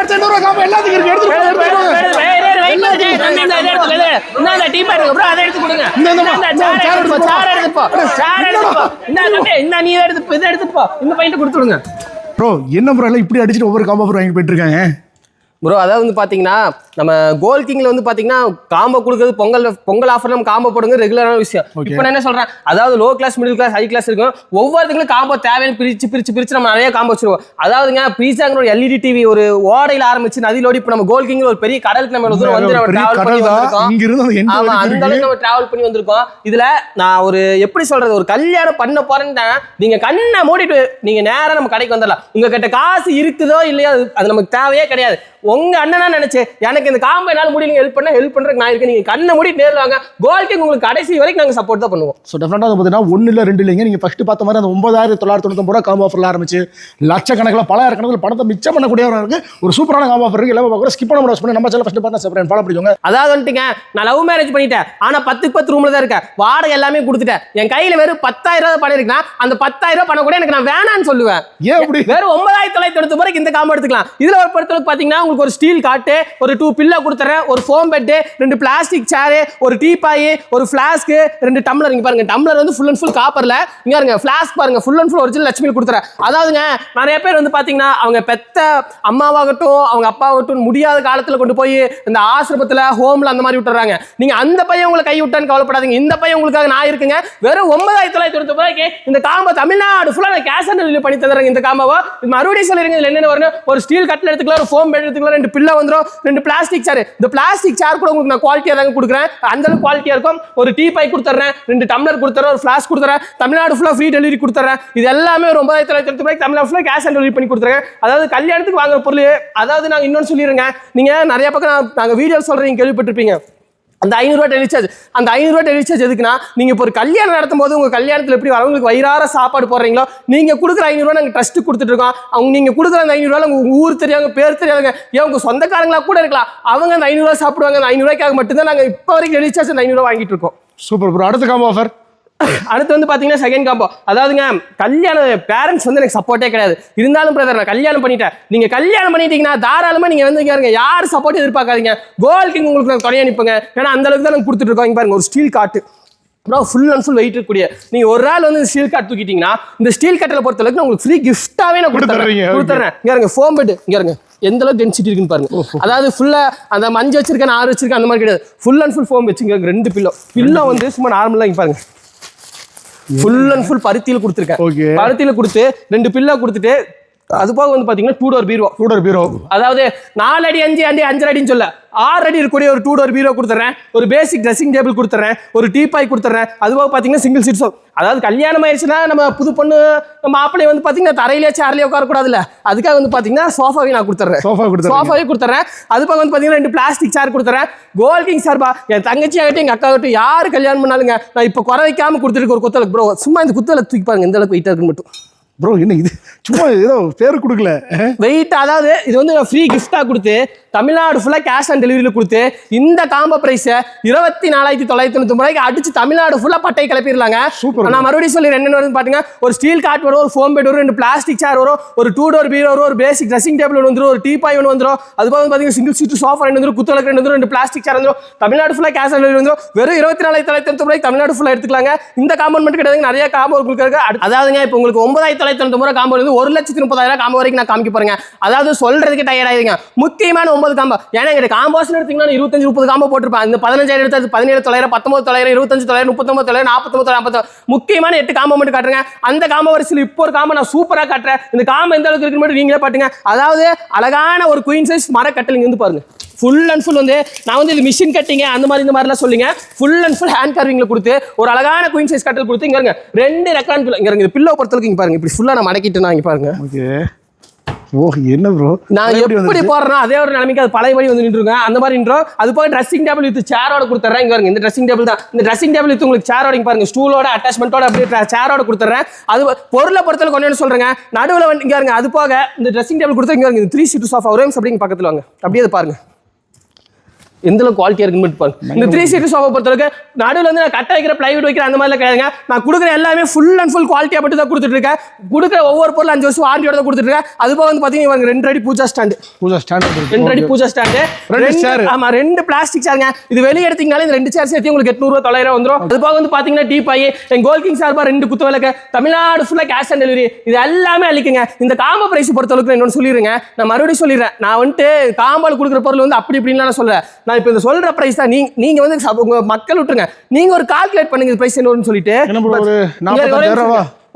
ஆயிரத்தி ஐநூறு ரூபா காம்போ எல்லாத்துக்கும் இருக்கு. கொடுத்துடுங்க ப்ரோ என்ன ப்ரோ எல்லாம் இப்படி அடிச்சுட்டு ஒவ்வொரு காம்போ வாங்கி போயிட்டு இருக்காங்க? ப்ரோ அதாவது வந்து பாத்தீங்கன்னா நம்ம கோல் கிங்ல வந்து பாத்தீங்கன்னா காம்போ கொடுக்குறது பொங்கல் பொங்கல் ஆஃபர் நம்ம காம்போ போடுங்க ரெகுலரான விஷயம். இப்போ நான் என்ன சொல்றேன்? அதாவது low class middle class high class இருக்கும். ஒவ்வொருத்தங்களும் காம்போ தேவையான பிரிச்சு பிரிச்சு பிரிச்சு நம்ம நிறைய காம்போ வச்சிருவோம். அதாவதுங்க பீஸாங்கிற ஒரு எல்இடி டிவி ஒரு ஓடையில ஆரம்பிச்சு நதியிலோடி இப்போ நம்ம கோல் கிங் ஒரு பெரிய கடலுக்கு நம்ம வந்து நம்ம travel பண்ணி வந்திருக்கோம். இருந்து அந்த. அளவுக்கு நம்ம டிராவல் பண்ணி வந்திருக்கோம். இதுல நான் ஒரு எப்படி சொல்றது ஒரு கல்யாணம் பண்ண போறேன்னு நீங்க கண்ணை மூடிட்டு நீங்க நேரா நம்ம கடைக்கு வந்துடலாம். உங்க கிட்ட காசு இருக்குதோ இல்லையோ அது நமக்கு தேவையே கிடையாது. உங்க அண்ணனா நினைச்சு எனக்கு இந்த காம்போ என்னால முடியல ஹெல்ப் பண்ண ஹெல்ப் பண்றதுக்கு நான் இருக்கேன். நீங்க கண்ணை மூடிட்டு நேர்ல வாங்க. கோல்க்கு உங்களுக்கு கடைசி வரைக்கும் நாங்க சப்போர்ட் தான் பண்ணுவோம். ஸோ டெஃபினட்டாக வந்து பார்த்தீங்கன்னா ஒன்று இல்லை ரெண்டு இல்லைங்க. நீங்கள் ஃபஸ்ட்டு பார்த்த மாதிரி அந்த ஒன்பதாயிரத்தி தொள்ளாயிரத்தி தொண்ணூத்தொம்பது ரூபா காம்போ ஆஃபரில் ஆரம்பிச்சு லட்சக்கணக்கில் பலாயிரக்கணக்கில் பணத்தை மிச்சம் பண்ணக்கூடிய ஒரு சூப்பரான காம்போ ஆஃபர் இருக்கு. எல்லாம் பார்க்குற ஸ்கிப் பண்ண முடியாது. நம்ம சேனல் ஃபஸ்ட்டு பார்த்தா செப்பரேட் ஃபாலோ பண்ணிக்கோங்க. அதாவது வந்துட்டுங்க நான் லவ் மேரேஜ் பண்ணிட்டேன். ஆனா பத்துக்கு பத்து ரூம்ல தான் இருக்கேன். வாடகை எல்லாமே கொடுத்துட்டேன். என் கையில வெறும் பத்தாயிரம் ரூபாய் பணம் இருக்குன்னா அந்த பத்தாயிரம் ரூபாய் பணம் கூட எனக்கு நான் வேணான்னு சொல்லுவேன். ஏன் அப்படி? வெறும் ஒன்பதாயிரத்தி தொள்ளாயிரத்தி தொண்ணூத்தி இந்த காம்போ எடுத்துக்கலாம். இதுல ஒரு பொறுத்தளவுக்கு பாத்தீங்கன்னா உங்களுக்கு ஒரு ஸ்டீல் காட்டு ஒரு டூ பில்லோ கொடுத்துறேன் ஒரு ஃபோம் பெட்டு ரெண்டு பிளாஸ்டிக் சேரு ஒரு டீப்பாயி ஒரு ஃப்ளாஸ்க்கு ரெண்டு டம்ளர் இங்கே பாருங்க டம்ளர் வந்து ஃபுல் அண்ட் ஃபுல் காப்பரில் இங்கே பாருங்க ஃப்ளாஸ்க் பாருங்க full and full original Lakshmi கொடுத்துறேன். அதாவதுங்க நிறைய பேர் வந்து பாத்தீங்கன்னா அவங்க பெத்த அம்மாவாகட்டும் அவங்க அப்பாவாகட்டும் முடியாத காலத்துல கொண்டு போய் இந்த ஆசிரமத்தில் ஹோம்ல அந்த மாதிரி விட்டுறாங்க. நீங்க அந்த பையன் உங்களை கை விட்டான்னு கவலைப்படாதீங்க. இந்த பையன் உங்களுக்காக நான் இருக்குங்க. வெறும் ஒன்பதாயிரத்தி தொள்ளாயிரத்தி தொண்ணூத்தி ரூபாய்க்கு இந்த காம்பை தமிழ்நாடு ஃபுல்லாக நான் கேஷ் ஆன் டெலிவரி பண்ணி தந்துடுறேன் இந்த காம்பாவை. மறுபடியும் சொல்லிருங்க இதில் என்னென்ன வரணும் ஒரு ஸ்டீல் கட்டில் எடுத்துக்கலாம் ஒரு ஃபோம் பெட் எடுத்துக்கலாம் ரெண்டு பில்லோ வந்துரும். ரெண்டு பிளாஸ்டிக் சேர் இந்த பிளாஸ்டிக் சேர் கூட உங்களுக்கு நான் குவாலிட்டியா தாங்க கொடுக்குறேன். அந்த அளவுக்கு குவாலிட்டியா இருக்கும். ஒரு டீ பை கொடுத்துறேன். ரெண்டு டம்ளர் கொடுத்துறேன். ஒரு ஃப்ளாஸ் கொடுத்துறேன். தமிழ்நாடு ஃபுல்லா ஃப்ரீ டெலிவரி கொடுத்துறேன். இது எல்லாமே ஒரு ஒன்பதாயிரத்தி தொள்ளாயிரத்தி ரூபாய்க்கு தமிழ்நாடு ஃபுல்லாக கேஷ் ஆன் டெலிவரி பண்ணி கொடுத்துறேன் அதாவது கல்யாணத்துக்கு வாங்குற பொருள். அதாவது நான் இன்னொன்னு சொல்லிடுங்க நீங்க நிறைய பக்கம் நான்- வீடியோ சொல்கிறீங்க கேள்விப்பட்டிருப்பீங்க. அந்த ஐநூறுரூவா டெலிசார்ஜ் அந்த ஐநூறுரூவா டெலிசார்ஜ் எதுக்குன்னா நீங்கள் இப்போ ஒரு கல்யாணம் நடத்தும் போது உங்கள் கல்யாணத்தில் எப்படி வரவங்களுக்கு வயிறார சாப்பாடு போடுறீங்களோ நீங்கள் கொடுக்குற ஐநூறுரூவா நாங்கள் ட்ரஸ்ட்டு கொடுத்துட்ருக்கோம் அவங்க நீங்கள் கொடுக்குற அந்த ஐநூறுரூவா உங்கள் ஊர் தெரியாங்க பேர் தெரியாதுங்க ஏன் உங்கள் சொந்தக்காரங்களாக கூட இருக்கலாம். அவங்க அந்த ஐநூறுரூவா சாப்பிடுவாங்க. அந்த ஐநூறுரூவாய்க்காக மட்டும்தான் நாங்கள் இப்போ வரைக்கும் டெலிசார்ஜ் அந்த ஐநூறுரூவா வாங்கிட்டு இருக்கோம். சூப்பர் ப்ரோ அடுத்த காம்போ ஆஃபர் அடுத்து வந்து பாத்தீங்கன்னா செகண்ட் காம்போ அதாவதுங்க கல்யாணம் பேரண்ட்ஸ் வந்து எனக்கு சப்போர்ட்டே கிடையாது. இருந்தாலும் பிரதர் நான் கல்யாணம் பண்ணிட்டேன். நீங்க கல்யாணம் பண்ணிட்டீங்கன்னா தாராளமா நீங்க வந்து இங்க பாருங்க யார் சப்போர்ட் எதிர்பார்க்காதீங்க. கோல் கிங் உங்களுக்கு நான் துணையா நிற்பங்க ஏன்னா அந்த அளவுக்கு தான் நாங்கள் கொடுத்துட்டு இருக்கோம். பாருங்க ஒரு ஸ்டீல் காட்டு bro full and full weight இருக்கக்கூடிய. நீங்க ஒரு நாள் வந்து ஸ்டீல் காட் தூக்கிட்டீங்கன்னா இந்த ஸ்டீல் கட்டில பொறுத்த அளவுக்கு நான் உங்களுக்கு ஃப்ரீ கிஃப்டாவே நான் கொடுத்துறேன். கொடுத்துறேன். இங்க இருங்க ஃபோம் பெட் இங்க இருங்க எந்த அளவுக்கு டென்சிட்டி இருக்குன்னு பாருங்க. அதாவது ஃபுல்லா அந்த மஞ்சள் வச்சிருக்கேன் ஆறு வச்சிருக்கேன் அந்த மாதிரி கிடையாது. ஃபுல் அண்ட் ஃபுல் ஃபோம் வச்சுங்க ரெண்டு பில்லோ பில்லோ வந்து சும்மா நார்மலா இங்க பாருங்க. ஃபுல் அண்ட் ஃபுல் பருத்தியில் கொடுத்துருக்கேன். பருத்தியில் கொடுத்து ரெண்டு பில்லா கொடுத்துட்டு அது போக வந்து பாத்தீங்கன்னா டூ டோர் பீரோ கூட பீரோ அதாவது நாலு அடி அஞ்சு அடி அஞ்சரை அடின்னு சொல்ல. ஆறு அடி இருக்கக்கூடிய ஒரு டூ டோர் பீரோ கொடுத்துறேன். ஒரு பேசிக் ட்ரெஸ்ஸிங் டேபிள் கொடுத்துறேன். ஒரு டீபாய் கொடுத்துறேன். அது போக பார்த்தீங்கன்னா சிங்கிள் சீட் சோப் அதாவது கல்யாணம் ஆயிடுச்சுன்னா நம்ம புது பொண்ணு நம்ம மாப்பிள்ளை வந்து பார்த்தீங்கன்னா தரையிலே சேர்லேயே உட்காரக்கூடாதுல்ல. அதுக்காக வந்து பார்த்தீங்கன்னா சோஃபாவே நான் கொடுத்துட்றேன் சோஃபா கொடுத்துறீங்க. சோஃபாவே கொடுத்துறேன். அது பக்கம் வந்து பார்த்தீங்கன்னா ரெண்டு பிளாஸ்டிக் சேர் கொடுத்துறேன். கோல் கிங் சார்பா என் தங்கச்சி ஆகட்டும் எங்கள் அக்கா ஆகட்டும் யார் கல்யாணம் பண்ணாலுங்க நான் இப்போ குறை வைக்காம கொடுத்துருக்கு ஒரு குத்தலுக்கு ப்ரோ சும்மா இந்த குத்தலுக்கு தூக்கி பாருங்க இந்த அளவுக்கு வெயிட்டாக இருக்குன்னு மட்டும். ப்ரோ என்ன இது? சும்மா ஏதோ பேர் கொடுக்கல. வெயிட் அதாவது இது வந்து நான் ஃப்ரீ கிஃப்டாக கொடுத்து தமிழ்நாடு ஃபுல்லாக கேஷ் ஆன் டெலிவரியில் கொடுத்து இந்த காம்போ ப்ரைஸை இருபத்தி நாலாயிரத்தி தொள்ளாயிரத்தி தொண்ணூத்தி ரூபாய்க்கு அடிச்சு தமிழ்நாடு ஃபுல்லாக பட்டை கிளப்பிடலாங்க. Super. நான் மறுபடியும் சொல்லி என்னென்ன வருதுன்னு பாத்தீங்க ஒரு ஸ்டீல் காட் வரும் ஒரு ஃபோம் பெட் வரும் ரெண்டு பிளாஸ்டிக் சேர் வரும் ஒரு டூ டோர் பீரோ வரும் ஒரு பேசிக் ட்ரெஸ்ஸிங் டேபிள் ஒன்று வந்துரும் ஒரு டீபாய் ஒன்று வந்துரும். அது போக வந்து பார்த்தீங்கன்னா சிங்கிள் சீட் சோஃபா ரெண்டு வந்துரும் குத்துவிளக்கு ரெண்டு வந்துரும் ரெண்டு பிளாஸ்டிக் சேர் வந்துரும். தமிழ்நாடு ஃபுல்லாக கேஷ் ஆன் டெலிவரி வந்துரும். வெறும் இருபத்தி நாலாயிரத்தி தொள்ளாயிரத்தி தொண்ணூத்தி ரூபாய்க்கு தமிழ்நாடு ஃபுல்லாக எடுத்துக்கலாங்க. இந்த காம்போ மட்டும் கிடையாது நிறைய காம்போ உங்களுக்கு அதாவதுங்க இப்போ உங்களுக்கு ஒன்பதாயிரத்தி தொள்ளாயிரத்தி தொண்ணூத்தி ரூபாய் காம்போ அதாவது ஒரு லட்சத்தி முப்பதாயிரம் காம்போ வரைக்கும் நான் காமிக்க போறேங்க. அதாவது சொல்றதுக்கு டயர்ட் ஆயிருங்க முக்கியமான ஒன்பது காம்போ. ஏன்னா எங்க காம்போஸ்னு எடுத்தீங்கன்னா இருபத்தஞ்சு முப்பது காம்போ போட்டிருப்பேன் இந்த பதினஞ்சாயிரம் எடுத்து பதினேழு தொள்ளாயிரம் பத்தொன்பது தொள்ளாயிரம் இருபத்தஞ்சு தொள்ளாயிரம் முப்பத்தொன்பது தொள்ளாயிரம் நாற்பத்தொம்பது நாற்பத்தி முக்கியமான எட்டு காம்போ மட்டும் காட்டுறேங்க. அந்த காம்போ வரிசையில் இப்போ ஒரு காம்போ நான் சூப்பரா காட்டுறேன். இந்த காம்போ எந்த அளவுக்கு இருக்குன்னு மட்டும் நீங்களே பாட்டுங்க அதாவது அழகான ஒரு குயின் சைஸ் மர கட்டலிங்க வந்து பாருங்க. ஃபுல் அண்ட் ஃபுல் வந்து நான் வந்து இது மிஷின் கட்டிங்க அந்த மாதிரி இந்த மாதிரிலாம் சொல்லுங்க. ஃபுல் அண்ட் ஃபுல் ஹேண்ட் கார்விங்ல கொடுத்து ஒரு அழகான குயின் சைஸ் கட்டல் கொடுத்து இங்க இருங்க ரெண்டு ரெக்கார்ட் பில்லோ இங்க இருங்க பில்லோ பொறுத்தளவுக்கு இங்க பாருங்க இப்படி ஃபுல்லா நான் மடக்கிட்டு நான் இங்க பாருங்க. ஓகே. ஓ என்ன ப்ரோ நான் எப்படி போடுறேன்னா அதே ஒரு நிலைமைக்கு அது பழைய வழி வந்து நின்றுங்க. அந்த மாதிரி நின்றோம். அது போக ட்ரெஸ்ஸிங் டேபிள் வித் சேரோட கொடுத்துறேன் இங்க இந்த ட்ரெஸ்ஸிங் டேபிள் தான். இந்த ட்ரெஸ்ஸிங் டேபிள் வித் உங்களுக்கு சேரோட இங்க பாருங்க ஸ்டூலோட அட்டாச்மெண்ட்டோட அப்படியே சேரோட கொடுத்துறேன். அது பொருளை பொறுத்தளவுக்கு ஒன்று சொல்றேங்க. நடுவில் வந்து இங்க பாருங்க அது போக இந்த ட்ரெஸ்ஸிங் டேபிள் கொடுத்து இங்க பாருங்க த்ரீ சீட் சோஃபா ஒரே நிமிஷம் அப்படிங்க பக்கத்துல வாங்க. அப்படியே அது பாருங்க. எந்த அளவுக்கு குவாலிட்டியா இருக்குன்னு பாருங்க. இந்த த்ரீ சீட்டர் சோஃபா பொறுத்தளவுக்கு நடுவில் வந்து நான் கட்ட வைக்கிற பிளைவுட் வைக்கிற அந்த மாதிரிலாம் கிடையாதுங்க. நான் கொடுக்குற எல்லாமே ஃபுல் அண்ட் ஃபுல் குவாலிட்டியா மட்டும் தான் கொடுத்துட்டு இருக்கேன் கொடுக்குற ஒவ்வொரு பொருள் அஞ்சு வருஷம் வாரண்டியோட தான் கொடுத்துட்டு இருக்கேன் அது போக வந்து பாத்தீங்கன்னா இவங்க ரெண்டு அடி பூஜா ஸ்டாண்டு பூஜா ஸ்டாண்டர்ட் ரெண்டு அடி பூஜா ஸ்டாண்டு ரெண்டு chair. ஆமா ரெண்டு பிளாஸ்டிக் சேருங்க இது வெளியே எடுத்தீங்கனாலே இந்த ரெண்டு சேர் சேர்த்து உங்களுக்கு எட்நூறுவா தொள்ளாயிரம் வந்துரும். அது போக வந்து பாத்தீங்கன்னா டீ பாய் என் கோல் கிங் சார்பா ரெண்டு குத்து விளக்கு. தமிழ்நாடு ஃபுல்லா கேஷ் ஆன் டெலிவரி இது எல்லாமே அளிக்குங்க இந்த காம்போ பிரைஸ் பொறுத்தளவுக்கு இன்னொன்று சொல்லிடுங்க நான் மறுபடியும் சொல்லிடுறேன். நான் வந்துட்டு காம்பால் கொடுக்குற பொருள் வந்து அப்படி இப்படின்னு நான் சொல்றேன். நான் இப்போ இந்த சொல்ற பிரைஸ் தான். நீங்க நீங்க வந்து உங்க மக்கள் விட்டுருங்க. நீங்க ஒரு கால்குலேட் பண்ணுங்க பிரைஸ் என்னன்னு சொல்லிட்டு.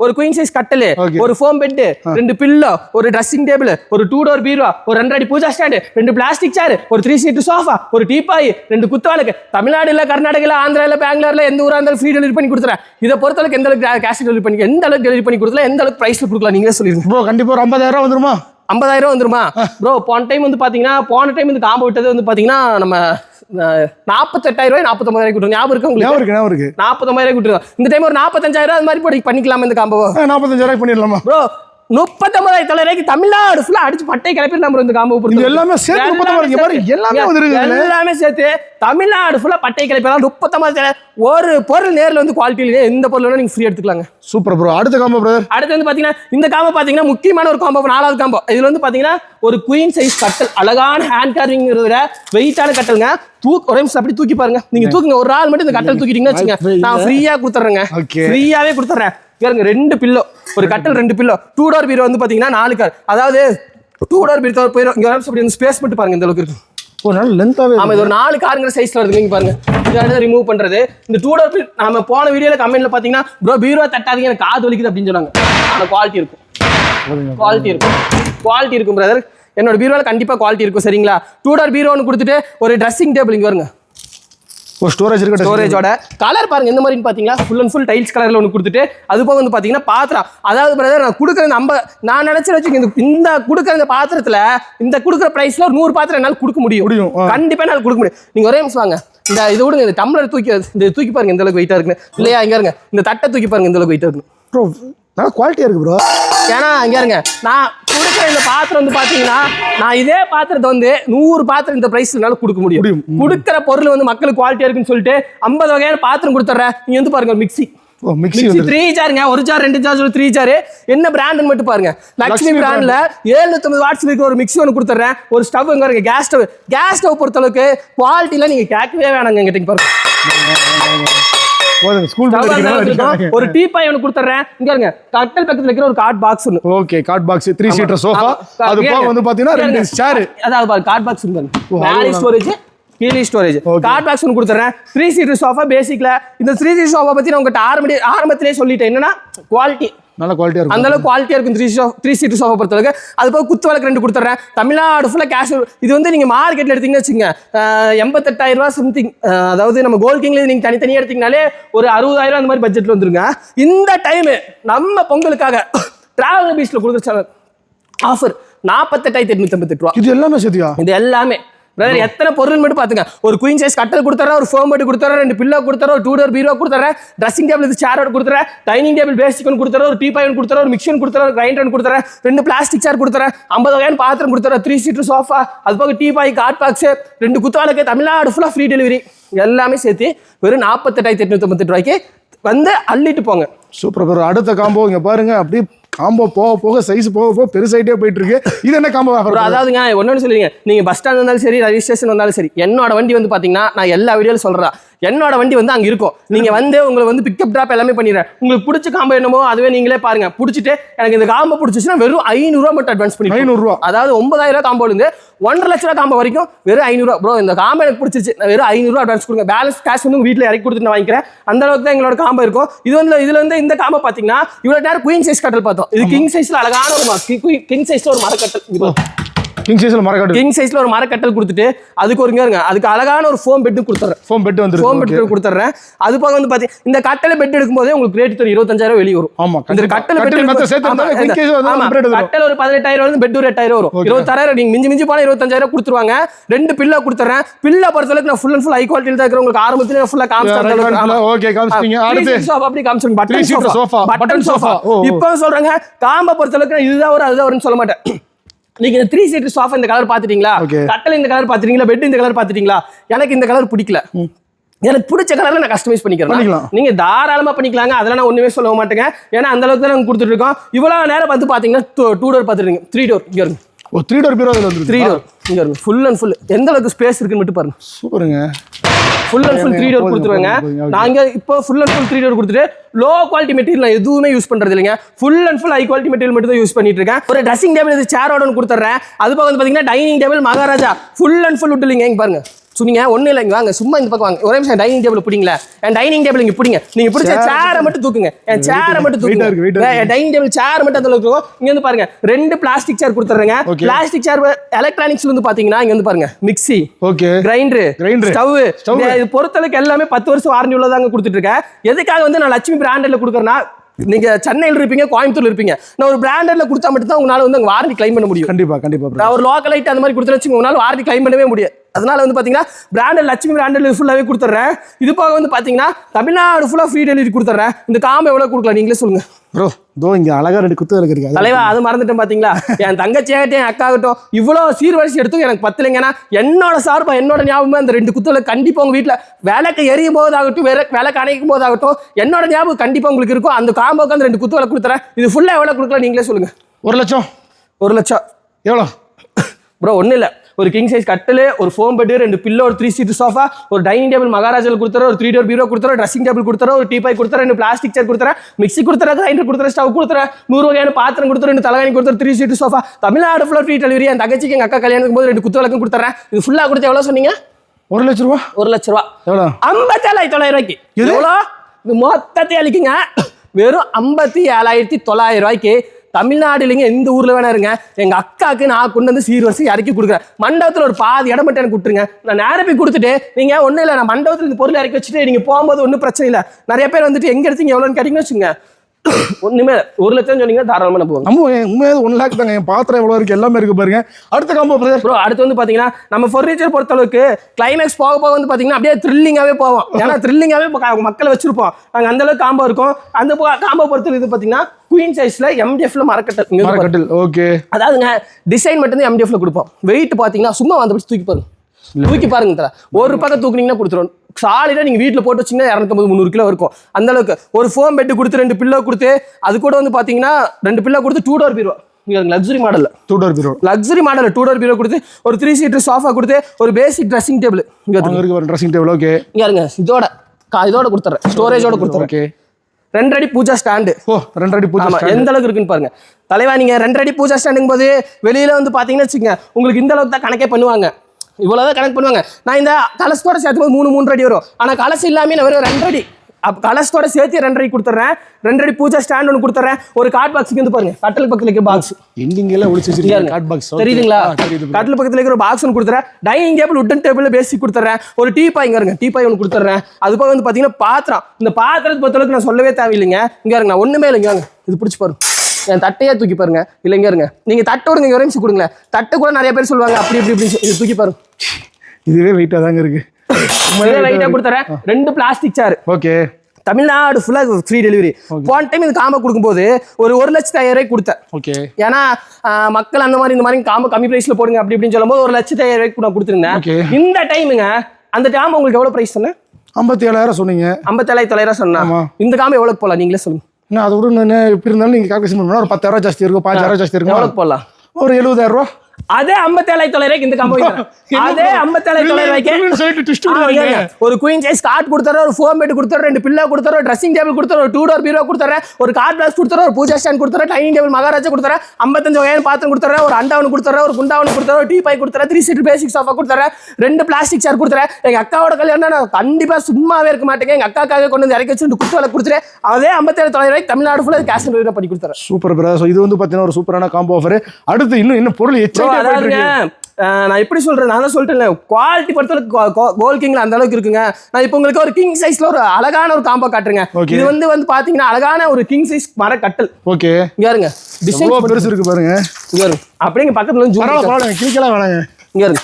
ஒரு குயின் சைஸ் கட்டலு. ஒரு ஃபோம் பெட் ரெண்டு பில்லோ ஒரு ட்ரெஸ்ஸிங் டேபிள் ஒரு டூ டோர் பீரோ ஒரு ரெண்டு அடி பூஜா ஸ்டாண்டு ரெண்டு பிளாஸ்டிக் சேர் ஒரு த்ரீ சீட் சோஃபா ஒரு டீப்பாய் ரெண்டு குத்துவாளுக்கு. தமிழ்நாடு இல்ல கர்நாடகா இல்ல ஆந்திரா இல்ல பெங்களூர்ல எந்த ஊரா இருந்தாலும் ஃப்ரீ டெலிவரி பண்ணி கொடுத்துறேன். இதை பொறுத்தளவுக்கு எந்த அளவுக்கு கேஷ் டெலிவரி பண்ணி எந்த அளவுக்கு டெலிவரி பண்ணி கொடுத்துல எந்த அளவுக்கு பிரைஸ்ல கொடுக்கலாம் நீங்களே சொல்லிருங்க ப்ரோ கண்டிப்பா ஒரு ஐம்பதாயிரம் வந்துருமா? ஐம்பதாயிரம் வந்துருமா? ப்ரோ போன டைம் வந்து பாத்தீங்கன்னா போன டைம் வந்து காம்போ விட்டது வந்து பாத்தீங்கன்னா நம்ம நாற்பத்தெட்டாயிரம் ரூபாய் நாற்பத்தொம்பதாயிரம் கொடுத்தோம் ஞாபகம் இருக்கு உங்களுக்கு? ஞாபகம் இருக்கு ஞாபகம் இருக்கு. நாற்பத்தொம்பதாயிரம் கொடுத்துருக்கோம் இந்த டைம் ஒரு நாற்பத்தஞ்சாயிரம் அது மாதிரி போய் பண்ணிக்கலாமா இந்த காம்போ நாற்பத்தஞ்சாயிரம் பண்ணிடலாமா? ப்ரோ முப்பத்தொன்பதாயிரம் தொள்ளாயிரம் தமிழ்நாடு ஃபுல்லா அடிச்சு பட்டை கிளப்பி நம்ம இந்த காம்போ இது எல்லாமே சேர்த்து முப்பத்தொன்பது இங்க பாரு எல்லாமே வந்துருக்கு. எல்லாமே சேர்த்து தமிழ்நாடு ஃபுல்லா பட்டை கிளப்பி முப்பத்தொன்பது ஒரு பொருள் நேர்ல வந்து குவாலிட்டி இல்லையே எந்த பொருள் வேணா நீங்க ஃப்ரீ எடுத்துக்கலாங்க. சூப்பர் ப்ரோ அடுத்த காம்போ பிரதர் அடுத்து வந்து பாத்தீங்கன்னா இந்த காம்போ பாத்தீங்கன்னா முக்கியமான ஒரு காம்போ நாலாவது காம்போ. இதுல வந்து பாத்தீங்கன்னா ஒரு குயின் சைஸ் கட்டல் அழகான ஹேண்ட் கார்விங்கிறத வெயிட்டான கட்டலுங்க. தூக்கு ஒரே நிமிஷம் அப்படி தூக்கி பாருங்க. நீங்க தூக்குங்க ஒரு ஆள் மட்டும் இந்த கட்டல் தூக்கிட்டீங்கன்னா வச்சுங்க நான் ஃப்ரீயா கொடுத்துட்றேங்க Okay. ஃப்ரீயாவே கொடுத்துட்றேன் பாருங்க ரெண்டு பில்லோ ஒரு கட்டல் ரெண்டு பில்லோ டூ டோர் பீரோ வந்து பாத்தீங்கன்னா நாலு கார் அதாவது டூ டோர் பீரோ போயிடும் இங்க அப்படி ஸ்பேஸ் மட்டும் பாருங்க இந்த அளவுக்கு இருக்கு. ஓ நல்ல லென்த்தாவே ஆமா இது ஒரு நாலு காருங்கிற சைஸ்ல வருது நீங்க பாருங்க. இதை ரிமூவ் பண்றது. இந்த டூ டோர் நம்ம போன வீடியோல கமெண்ட்ல பாத்தீங்கன்னா ப்ரோ பீரோ தட்டாதீங்க எனக்கு காது வலிக்குது அப்படின்னு சொன்னாங்க. ஆனா குவாலிட்டி இருக்கும். குவாலிட்டி இருக்கும். குவாலிட்டி இருக்கும் பிரதர் என்னோட பீரோல கண்டிப்பா குவாலிட்டி இருக்கும் சரிங்களா? டூ டோர் பீரோன்னு கொடுத்துட்டு ஒரு ட்ரெஸ்ஸிங் டேபிள் இங்க வருங்க ஓ ஸ்டோரேஜ் இருக்கு ஸ்டோரேஜோட கலர் பாருங்க எந்த மாதிரின்னு பாத்தீங்களா? ஃபுல் அண்ட் ஃபுல் டைல்ஸ் கலர்ல ஒன்று கொடுத்துட்டு அது போக வந்து பாத்தீங்கன்னா பாத்திரம். அதாவது பிரதர் நான் கொடுக்குற இந்த ஐம்ப நான் நினைச்சு வச்சுக்க இந்த இந்த கொடுக்குற இந்த பாத்திரத்துல இந்த கொடுக்குற பிரைஸ்ல ஒரு நூறு பாத்திரம் என்னால கொடுக்க முடியும். முடியும், ஆ. கண்டிப்பா என்னால கொடுக்க முடியும். நீங்க ஒரே நிமிஷம் வாங்க. இந்த இது விடுங்க இந்த டம்ளர் தூக்கி இந்த தூக்கி பாருங்க எந்த அளவுக்கு வெயிட்டா இருக்குன்னு. இல்லையா இங்க இருங்க இந்த தட்டை தூக்கி பாருங்க எந்த அளவுக்கு வெயிட்டா இருக்குன்னு. நல்ல குவாலிட்டியா இருக்கு ப்ரோ ஏன்னா இங்க இருங்க. நான் கொடுக்குற இந்த பாத்திரம் வந்து பாத்தீங்கன்னா நான் இதே பாத்திரத்தை வந்து நூறு பாத்திரம் இந்த பிரைஸ்னால கொடுக்க முடியும். கொடுக்குற பொருள் வந்து மக்களுக்கு குவாலிட்டியா இருக்குன்னு சொல்லிட்டு ஐம்பது வகையான பாத்திரம் கொடுத்துட்றேன். நீங்க வந்து பாருங்க மிக்ஸி ஓ மிக்ஸி மிக்ஸி வந்து த்ரீ ஜாருங்க ஒரு ஜார் ரெண்டு ஜார் த்ரீ ஜார் என்ன பிராண்ட்னு மட்டும் பாருங்க. லக்ஷ்மி பிராண்ட்ல ஏழுநூத்தம்பது வாட்ஸ் இருக்க ஒரு மிக்ஸி ஒன்று கொடுத்துட்றேன். ஒரு ஸ்டவ் இங்க இருக்கு கேஸ் ஸ்டவ் கேஸ் ஸ்டவ் பொறுத்தளவுக்கு குவாலிட்டியில நீங்க கேட்கவே வேணாங்க எங்கிட்ட பாருங்க. போதுங்க ஸ்கூல். ஒரு டீ பாய் ஒன்று கொடுத்துட்றேன் இங்க இருங்க. கட்டல் பக்கத்துல இருக்கிற ஒரு கார்ட் பாக்ஸ் ஒன்று okay cot box three seater sofa. அது போக. வந்து பாத்தீங்கன்னா ரெண்டு. சேர் அதாவது பாரு கார்ட் பாக்ஸ் மேலே அவ்வளவுதான். ஸ்டோரேஜ் கீழே ஸ்டோரேஜ். கார்ட் பாக்ஸ் ஒன்று கொடுத்துறேன். த்ரீ சீட்டர் சோஃபா பேசிக்ல இந்த த்ரீ சீட்டர் சோஃபா பத்தி நான் உங்ககிட்ட ஆரம்பி ஆரம்பத்திலே சொல்லிட்டேன். என்னன்னா குவாலிட்டி நல்ல குவாலிட்டியா இருக்கும். அந்த அளவுக்கு குவாலிட்டியா இருக்கும். Three show three seater sofa பொறுத்தளவுக்கு. அது போக குத்து விளக்கு ரெண்டு கொடுத்துட்றேன் தமிழ்நாடு ஃபுல்லாக கேஷ் இது வந்து நீங்க மார்க்கெட்ல எடுத்தீங்கன்னு வச்சுங்க எண்பத்தெட்டாயிரம் ரூபா சம்திங் அதாவது நம்ம கோல்ட் கிங்ல நீங்க தனித்தனியாக எடுத்தீங்கனாலே ஒரு அறுபதாயிரம் அந்த மாதிரி பட்ஜெட்ல வந்துருங்க. இந்த டைம் நம்ம பொங்கலுக்காக டிராவல் பீச்ல கொடுக்குற ஆஃபர் நாற்பத்தெட்டாயிரத்தி எட்நூத்தி ஐம்பத்தெட்டு ரூபா. இது எல்லாமே சத்தியா இது எல்லாமே. பிரதர் எத்தனை பொருள் மட்டும் பாத்துங்க ஒரு குயின் சைஸ் கட்டல் கொடுத்துறேன் ஒரு ஃபோம் பெட் கொடுத்துறேன் ரெண்டு பில்லோ கொடுத்துறேன் ஒரு டூ டோர் பீரோ கொடுத்துறேன் ட்ரெஸ்ஸிங் டேபிள் இது சேரோட கொடுத்துறேன் டைனிங் டேபிள் பேசிக் ஒன்று கொடுத்துறேன் ஒரு டீ பாய் கொடுத்துறேன் ஒரு மிக்சன் கொடுத்துறேன் ஒரு கிரைண்டர் கொடுத்துறேன் ரெண்டு பிளாஸ்டிக் சேர் கொடுத்துறேன் ஐம்பது வகையான பாத்திரம் கொடுத்துறேன் த்ரீ சீட்டர் சோஃபா அது போக டீ பாய் காட் பாக்ஸ் ரெண்டு குத்தாளுக்கு தமிழ்நாடு ஃபுல்லாக ஃப்ரீ டெலிவரி எல்லாமே சேர்த்து வெறும் நாற்பத்தெட்டாயிரத்தி எட்நூத்தி ரூபாய்க்கு வந்து அள்ளிட்டு போங்க. சூப்பர் ப்ரோ அடுத்த காம்போ இங்க பாருங்க. அப்படியே காம்போ போக போக சைஸ் போக போக பெருசாயிட்டே போயிட்டு இருக்கு இது என்ன காம்போ ஆஃபர் அதாவதுங்க ஒன்னொன்னு சொல்லுவீங்க நீங்க பஸ் ஸ்டாண்ட் வந்தாலும் சரி ரயில்வே ஸ்டேஷன் வந்தாலும் சரி என்னோட வண்டி வந்து பாத்தீங்கன்னா நான் எல்லா வீடியோல சொல்றேன். என்னோட வண்டி வந்து அங்க இருக்கும். நீங்க வந்து உங்களை வந்து பிக்கப் டிராப் எல்லாமே பண்ணிடுறேன். உங்களுக்கு பிடிச்ச காம்போ என்னமோ அதுவே நீங்களே பாருங்க. பிடிச்சிட்டு எனக்கு இந்த காம்போ பிடிச்சிச்சுன்னா வெறும் ஐநூறுரூவா மட்டும் அட்வான்ஸ் பண்ணி ஐநூறு ரூபா அதாவது ஒன்பதாயிரம் ரூபா காம்போ இருந்து ஒன்றரை லட்ச ரூபா காம்போ வரைக்கும் வெறும் ஐநூறுரூவா ப்ரோ இந்த காம்போ எனக்கு பிடிச்சிருச்சு. நான் வெறும் ஐநூறுரூவா அட்வான்ஸ் கொடுங்க. பேலன்ஸ் கேஷ் வந்து வீட்டில் இறக்கி கொடுத்துட்டு நான் வாங்கிக்கிறேன். அந்த அளவுக்கு தான் எங்களோட காம்போ இருக்கும். இது வந்து இதுல வந்து இந்த காம்போ பாத்தீங்கன்னா இவ்வளவு நேரம் குயின் சைஸ் கட்டல் பார்த்தோம். இது கிங் சைஸ்ல அழகான ஒரு கிங் சைஸ்ல ஒரு மரக்கட்டல். கிங் சைஸ்ல மரக்காடு கிங் சைஸ்ல ஒரு மரக்கட்டல் கொடுத்துட்டு அதுக்கு ஒரு இருங்க. அதுக்கு அழகான ஒரு ஃபோம் பெட்டு கொடுத்துறேன் ஃபோம் பெட் ஃபோம் வந்துருக்கு பெட் கொடுத்துறேன் அது போக வந்து பாத்தி இந்த கட்டளை பெட் எடுக்கும்போதே உங்களுக்கு ரேட் ஒரு இருபத்தஞ்சாயிரம் வெளியே வரும். ஆமா இந்த. கட்டளை பெட் கட்டில் வந்து. கட்டல் ஒரு பதினெட்டாயிரம் வந்து பெட் ஒரு எட்டாயிரம் வரும். இருபத்தாயிரம் நீங்க மிஞ்சி மிஞ்சி போனா இருபத்தஞ்சாயிரம் கொடுத்துருவாங்க. ரெண்டு பில்லா கொடுத்துறேன் பில்லா பொறுத்தளவுக்கு நான் ஃபுல் அண்ட் ஃபுல் ஹை குவாலிட்டியில் தான் இருக்கிற உங்களுக்கு ஆரம்பத்துல ஃபுல்லா காமிச்சிட்டேன் ஓகே காமிச்சிட்டீங்க. அடுத்து. அப்படி காமிச்சிருங்க. Button sofa button. சோஃபா. இப்போ சொல்றாங்க காம்ப பொறுத்தளவுக்கு இதுதான் வரும் அதுதான் வரும்னு சொல்ல மாட்டேன். நீங்க இந்த த்ரீ சீட்டர் சோஃபா இந்த கலர் பாத்துட்டீங்களா. கட்டல் இந்த கலர் பாத்துட்டீங்களா பெட் இந்த கலர் பாத்துட்டீங்களா எனக்கு இந்த கலர் பிடிக்கல. எனக்கு பிடிச்ச கலர்ல நான் கஸ்டமைஸ் பண்ணிக்கிறேன். நீங்க தாராளமா பண்ணிக்கலாங்க. அதெல்லாம் நான் ஒண்ணுமே சொல்ல மாட்டேங்க. ஏன்னா அந்த அளவுக்கு தான் நாங்க கொடுத்துட்டு இருக்கோம் இவ்வளவு நேரம் வந்து பாத்தீங்கன்னா டூ டோர் பாத்துருங்க த்ரீ டோர் இங்க இருங்க ஓ த்ரீ டோர் பீரோ த்ரீ டோர் இங்க இருங்க ஃபுல் அண்ட் ஃபுல் எந்த அளவுக்கு ஸ்பேஸ் இருக்குன்னு மட்டும் பாருங்க. சூப்பருங்க. Full and full three door கொடுத்துருவாங்க. போதுங்க, போதுங்க. நாங்க இப்போ full and full three door கொடுத்துட்டு லோ குவாலிட்டி மெட்டீரியல் நான் எதுவுமே யூஸ் பண்றது இல்லைங்க. Full and full high quality material மட்டும் தான் யூஸ் பண்ணிட்டு இருக்கேன் ஒரு ட்ரெஸ்ஸிங் டேபிள் இது சேரோட ஒன்று கொடுத்துட்றேன் அது பக்கம் வந்து பார்த்தீங்கன்னா dining table Maharaja. Full and full விட்டு இல்லைங்க இங்க சொன்னீங்க ஒன்றும் இல்லை இங்க வாங்க. சும்மா இந்த பக்கம் வாங்க. ஒரே நிமிஷம் டைனிங் டேபிள் பிடிங்களா. என் டைனிங் டேபிள் இங்க பிடிங்க. நீங்க பிடிச்ச சேரை மட்டும் தூக்குங்க. என் சேரை மட்டும் தூக்குங்க. என் டைனிங் டேபிள் சேர் மட்டும் அளவுக்கு இருக்கும் இங்க வந்து பாருங்க. ரெண்டு பிளாஸ்டிக் சேர் கொடுத்துட்றேங்க Okay. பிளாஸ்டிக் சேர் எலக்ட்ரானிக்ஸ்ல வந்து பாத்தீங்கன்னா இங்க வந்து பாருங்க. Mixie okay grinder Grinder. Stove. இது பொறுத்தளவுக்கு எல்லாமே பத்து வருஷம் வாரண்டி உள்ளதாங்க கொடுத்துட்டு இருக்கேன் எதுக்காக வந்து நான் லட்சுமி பிராண்டட்ல கொடுக்குறேன்னா நீங்க சென்னையில் இருப்பீங்க கோயம்புத்தூர்ல இருப்பீங்க. நான் ஒரு பிராண்டட்ல கொடுத்தா மட்டும் தான் உங்களால வந்து வாரண்டி கிளைம் பண்ண முடியும். கண்டிப்பா கண்டிப்பா ஒரு லோக்கல் ஐட் அந்த மாதிரி கொடுத்து வச்சுங்க உங்களால வாரண்டி கிளைம் பண்ணவே முடியாது. அதனால வந்து பாத்தீங்கன்னா பிராண்டட் லட்சுமி பிராண்டட்ல ஃபுல்லாவே கொடுத்துட்றேன் இது போக வந்து பாத்தீங்கன்னா தமிழ்நாடு ஃபுல்லா ஃப்ரீ டெலிவரி கொடுத்துட்றேன் இந்த காம்போ எவ்வளவு கொடுக்கலாம்? நீங்களே சொல்லுங்க. ப்ரோ இதோ இங்க அழகா ரெண்டு குத்து இருக்கு. தலைவா அது மறந்துட்டேன் பாத்தீங்களா? என் தங்கச்சியாகட்டும் என் அக்காகட்டும் இவ்வளவு சீர்வரிசை எடுத்தும் எனக்கு பத்தலைங்கன்னா என்னோட சார்பா என்னோட ஞாபகம் அந்த ரெண்டு குத்துல கண்டிப்பா உங்க வீட்டுல விளக்கு எரியும் போதாகட்டும் வேற விளக்கு அணைக்கும் போதாகட்டும் என்னோட ஞாபகம் கண்டிப்பா உங்களுக்கு இருக்கும். அந்த காம்போக்கு அந்த ரெண்டு குத்து விளக்கு கொடுத்துறேன். இது ஃபுல்லா எவ்வளவு கொடுக்கலாம்? நீங்களே சொல்லுங்க. ஒரு லட்சம். ஒரு லட்சம். எவ்வளோ? ப்ரோ ஒன்றும் இல்லை. ஒரு கிங் சைஸ் கட்டில் ஒரு ஃபோம் பெட் ரெண்டு பில்லோ ஒரு த்ரீ சீட் சோஃபா ஒரு டைனிங் டேபிள் மகாராஜாவில் கொடுத்துறோம் ஒரு த்ரீ டோர் பீரோ கொடுத்துறோம் ட்ரெஸ்ஸிங் டேபிள் கொடுத்துறோம் ஒரு டீபாய் கொடுத்துறோம் ரெண்டு பிளாஸ்டிக் சேர் கொடுத்துறேன் மிக்ஸி கொடுத்துறேன் கிரைண்டர் கொடுத்துறேன் ஸ்டவ் கொடுத்துறேன் நூறு வகையான பாத்திரம் கொடுத்துறேன் ரெண்டு தலைவாணி கொடுத்துறேன் த்ரீ சீட் சோஃபா தமிழ்நாடு ஃபுல்லாக ஃப்ரீ டெலிவரி என் தங்கச்சிக்கு எங்கள் அக்கா கல்யாணத்துக்கு போது ரெண்டு குத்து விளக்கும் கொடுத்துறேன். இது ஃபுல்லாக கொடுத்து எவ்வளோ சொன்னீங்க? ஒரு லட்ச ரூபா. ஒரு லட்ச ரூபா. எவ்வளோ ஐம்பத்தேழாயிரத்தி தொள்ளாயிரம் ரூபாய்க்கு? எவ்வளோ? இது மொத்தத்தை அளிக்குங்க வெறும் ஐம்பத்தி ஏழாயிரத்தி தொள்ளாயிரம் ரூபாய்க்கு தமிழ்நாடு இல்லைங்க எந்த ஊர்ல வேணா இருங்க. எங்க அக்காக்கு நான் கொண்டு வந்து சீர்வரிசை இறக்கி கொடுக்குறேன். மண்டபத்துல ஒரு பாதி இடம் மட்டும் எனக்கு கொடுத்துருங்க. நான் நேரம் போய் கொடுத்துட்டு நீங்க ஒன்றும் இல்லை நான் மண்டபத்துல இந்த பொருள் இறக்கி வச்சுட்டு நீங்க போகும்போது ஒன்றும் பிரச்சனை இல்லை. நிறைய பேர் வந்துட்டு எங்க எடுத்தீங்க எவ்வளோன்னு கேட்டீங்கன்னு வச்சுங்க ஒண்ணுமே இல்ல. ஒரு லட்சம் சொன்னீங்கன்னா தாராளமா நான் போவேன். நம்ம உண்மையாக ஒன் லேக் தாங்க. என் பாத்திரம் எவ்வளோ இருக்கு? எல்லாமே இருக்கு பாருங்க. அடுத்த காம்போ பிரதர் ப்ரோ அடுத்து வந்து பாத்தீங்கன்னா நம்ம ஃபர்னிச்சர் பொறுத்தளவுக்கு கிளைமேக்ஸ் போக போக வந்து பாத்தீங்கன்னா அப்படியே த்ரில்லிங்காவே போவோம். ஏன்னா த்ரில்லிங்காவே மக்களை வச்சிருப்போம். நாங்க அந்த அளவுக்கு காம்போ இருக்கும். அந்த காம்போ பொறுத்தவரை இது பாத்தீங்கன்னா குயின் சைஸ்ல எம்டிஎஃப்ல மரக்கட்டல். மரக்கட்டில் ஓகே அதாவதுங்க டிசைன் மட்டும் எம்டிஎஃப்ல கொடுப்போம். வெயிட் பாத்தீங்கன்னா சும்மா வந்து தூக்கி பாருங்க. தூக்கி பாருங்க ஒரு பக்கம் தூக்குனீங்கன்னா கொடுத்துரும். சாலிடா நீங்க வீட்ல போட்டு வச்சீங்கன்னா இரநூத்தம்பது முந்நூறு கிலோ இருக்கும். அந்த அளவுக்கு. ஒரு ஃபோம் பெட் கொடுத்து ரெண்டு பில்லோ கொடுத்து அது கூட வந்து பாத்தீங்கன்னா ரெண்டு பில்லோ கொடுத்து டூ டோர் பீரோ லக்ஸுரி மாடல்ல டூ டோர் பீரோ லக்ஸரி மாடல் டூ டோர் பீரோ கொடுத்து ஒரு த்ரீ சீட்டர் சோஃபா கொடுத்து ஒரு பேசிக் ட்ரெஸ்ஸிங் டேபிள் இங்க ட்ரெஸ்ஸிங் டேபிள் ஓகே இங்க இருங்க இதோட கா- இதோட கொடுத்துறேன். ஸ்டோரேஜோட கொடுத்துறேன். ஓகே ரெண்டு அடி பூஜா ஸ்டாண்டு ஓ ரெண்டு அடி பூஜை. எந்த அளவுக்கு இருக்குன்னு பாருங்க. தலைவா நீங்க அடி பூஜா ஸ்டாண்டுங்க போது வெளியில வந்து பாத்தீங்கன்னா வச்சுக்கோங்க உங்களுக்கு இந்த அளவுக்கு தான் கணக்கே பண்ணுவாங்க. இவ்வளவுதான் கணக்கு பண்ணுவாங்க. நான் இந்த கலசத்தோட சேர்த்து மூணு மூணு அடி வரும். ஆனா கலசம் இல்லாம நான் வெறும் ரெண்டு அடி. அப்ப கலசத்தோட சேர்த்து ரெண்டு அடி கொடுத்துறேன். ரெண்டு அடி பூஜா ஸ்டாண்ட் ஒன்று கொடுத்துறேன். ஒரு கார்ட் பாக்ஸ் வந்து பாருங்க. கட்டல் பக்கத்துல இருக்க பாக்ஸ் எங்கெங்கெல்லாம் ஒளிச்சு வச்சிருக்கீங்க? கார்ட் பாக்ஸ் தெரியுதுங்களா? தெரியுது கட்டில் பக்கத்துல இருக்கிற பாக்ஸ் ஒன்று கொடுத்துறேன். Dining table wooden table basic கொடுத்துறேன். ஒரு டீ பாய் இங்க இருங்க டீ பாய் ஒன்று கொடுத்துறேன். அது போக வந்து பாத்தீங்கன்னா பாத்திரம். இந்த பாத்திரத்தை பொறுத்தளவுக்கு நான் சொல்லவே தேவையில்லைங்க. இங்க இருங்க நான் ஒண்ணுமே இல்லைங்க. இது பிடிச்சி பாருங்க. என் தட்டையே தூக்கி பாருங்க. இல்ல இங்க இருங்க. நீங்க தட்டு விடுங்க இங்க ஒரு நிமிஷம் கொடுங்க தட்டு கூட நிறைய பேர் சொல்லுவாங்க அப்படி இப்படி இப்படி இது தூக்கி பாருங்க. இதுவே வெயிட்டாக தாங்க இருக்கு. லைட்டா கொடுத்துறேன். ரெண்டு பிளாஸ்டிக் சேர் ஓகே. தமிழ்நாடு ஃபுல்லா ஃப்ரீ டெலிவரி போன டைம் இது காம கொடுக்கும்போது ஒரு ஒரு லட்சத்தி ஐயாயிரம் கொடுத்தேன். ஓகே. ஏன்னா மக்கள் அந்த மாதிரி இந்த மாதிரி காம்போ கம்மி பிரைஸ்ல போடுங்க அப்படி இப்படின்னு சொல்லும்போது ஒரு லட்சத்தி ஐயாயிரம் ரூபாய்க்கு நான் கொடுத்துருந்தேன். இந்த டைமுங்க அந்த காம்போ உங்களுக்கு எவ்வளவு பிரைஸ் சொன்னேன்? ஐம்பத்தி ஏழாயிரம் சொன்னீங்க. ஐம்பத்தேழாயிரத்தி தொள்ளாயிரம் சொன்னா. இந்த காம்போ எவ்வளவு போலாம்? நீங்களே சொல்லுங்க. இன்னும் அதை விட நான் எப்படி இருந்தாலும் நீங்கள் கால்குலேஷன் பண்ணா ஒரு பத்தாயிரம் ஜாஸ்தி இருக்கும் பாஞ்சாயிரம் ஜாஸ்தி இருக்கும்? போலாம் ஒரு எழுபதாயிரம் ரூபா. அதே ஐம்பத்தேழாயிரத்தி தொள்ளாயிரம் இந்த காம்போ அதே ஐம்பத்தேழாயிரத்தி தொள்ளாயிரம் ஒரு குயின் சைஸ் கார்ட் ஒரு ஃபோம் பெட் கொடுத்துறேன் ரெண்டு பில்லோ கொடுத்துறேன் ட்ரெஸ்ஸிங் டேபிள் கொடுத்துறேன் ஒரு டூ டோர் பீரோ கொடுத்துறேன் ஒரு கார்ட் பாக்ஸ் கொடுத்துறேன் ஒரு பூஜா ஸ்டாண்ட் கொடுத்துறேன் டைனிங் டேபிள் மகாராஜா கொடுத்துறேன் ஐம்பத்தஞ்சு வகையான பாத்திரம் கொடுத்துறேன் ஒரு அண்டாவன் கொடுத்துறேன் ஒரு குண்டாவன் கொடுத்துறேன் ஒரு டீ பாய் கொடுத்துறேன் த்ரீ சீட் பேசிக் சோஃபா கொடுத்துறேன் ரெண்டு பிளாஸ்டிக் சேர் கொடுத்துறேன் எங்க அக்காவோட கல்யாணம் நான் கண்டிப்பா சும்மாவே இருக்க மாட்டேங்க. எங்க அக்காக்காக கொண்டு வந்து இறக்கி வச்சு குத்து கொடுத்துறேன் அதே ஐம்பத்தேழு தொள்ளாயிரம் தமிழ்நாடு ஃபுல்லாக கேஷ் பண்ணி கொடுத்துறேன். சூப்பர் பிரதர் இது வந்து பார்த்தீங்கன்னா ஒரு சூப்பரான காம்போ ஆஃபர் அடுத்து இன்னும் இன்னும் பொருள் எச்சரிக்கை அதாவதுங்க நான் எப்படி சொல்றேன் நான் தான் சொல்லிட்டேன் குவாலிட்டி பொறுத்தவரைக்கும் கோல் கிங்ல அந்த அளவுக்கு இருக்குங்க. நான் இப்போ உங்களுக்கு ஒரு கிங் சைஸ்ல ஒரு அழகான ஒரு காம்போ காட்டுறேங்க. இது வந்து வந்து பாத்தீங்கன்னா அழகான ஒரு கிங் சைஸ் மர கட்டல். ஓகே இங்க இருங்க டிசைன் பெருசு இருக்கு பாருங்க. இங்க இருங்க அப்படிங்க பக்கத்துல இருந்து zoom பரவாயில்ல கிளிக்கலாம் வேணாங்க. இங்க இருங்க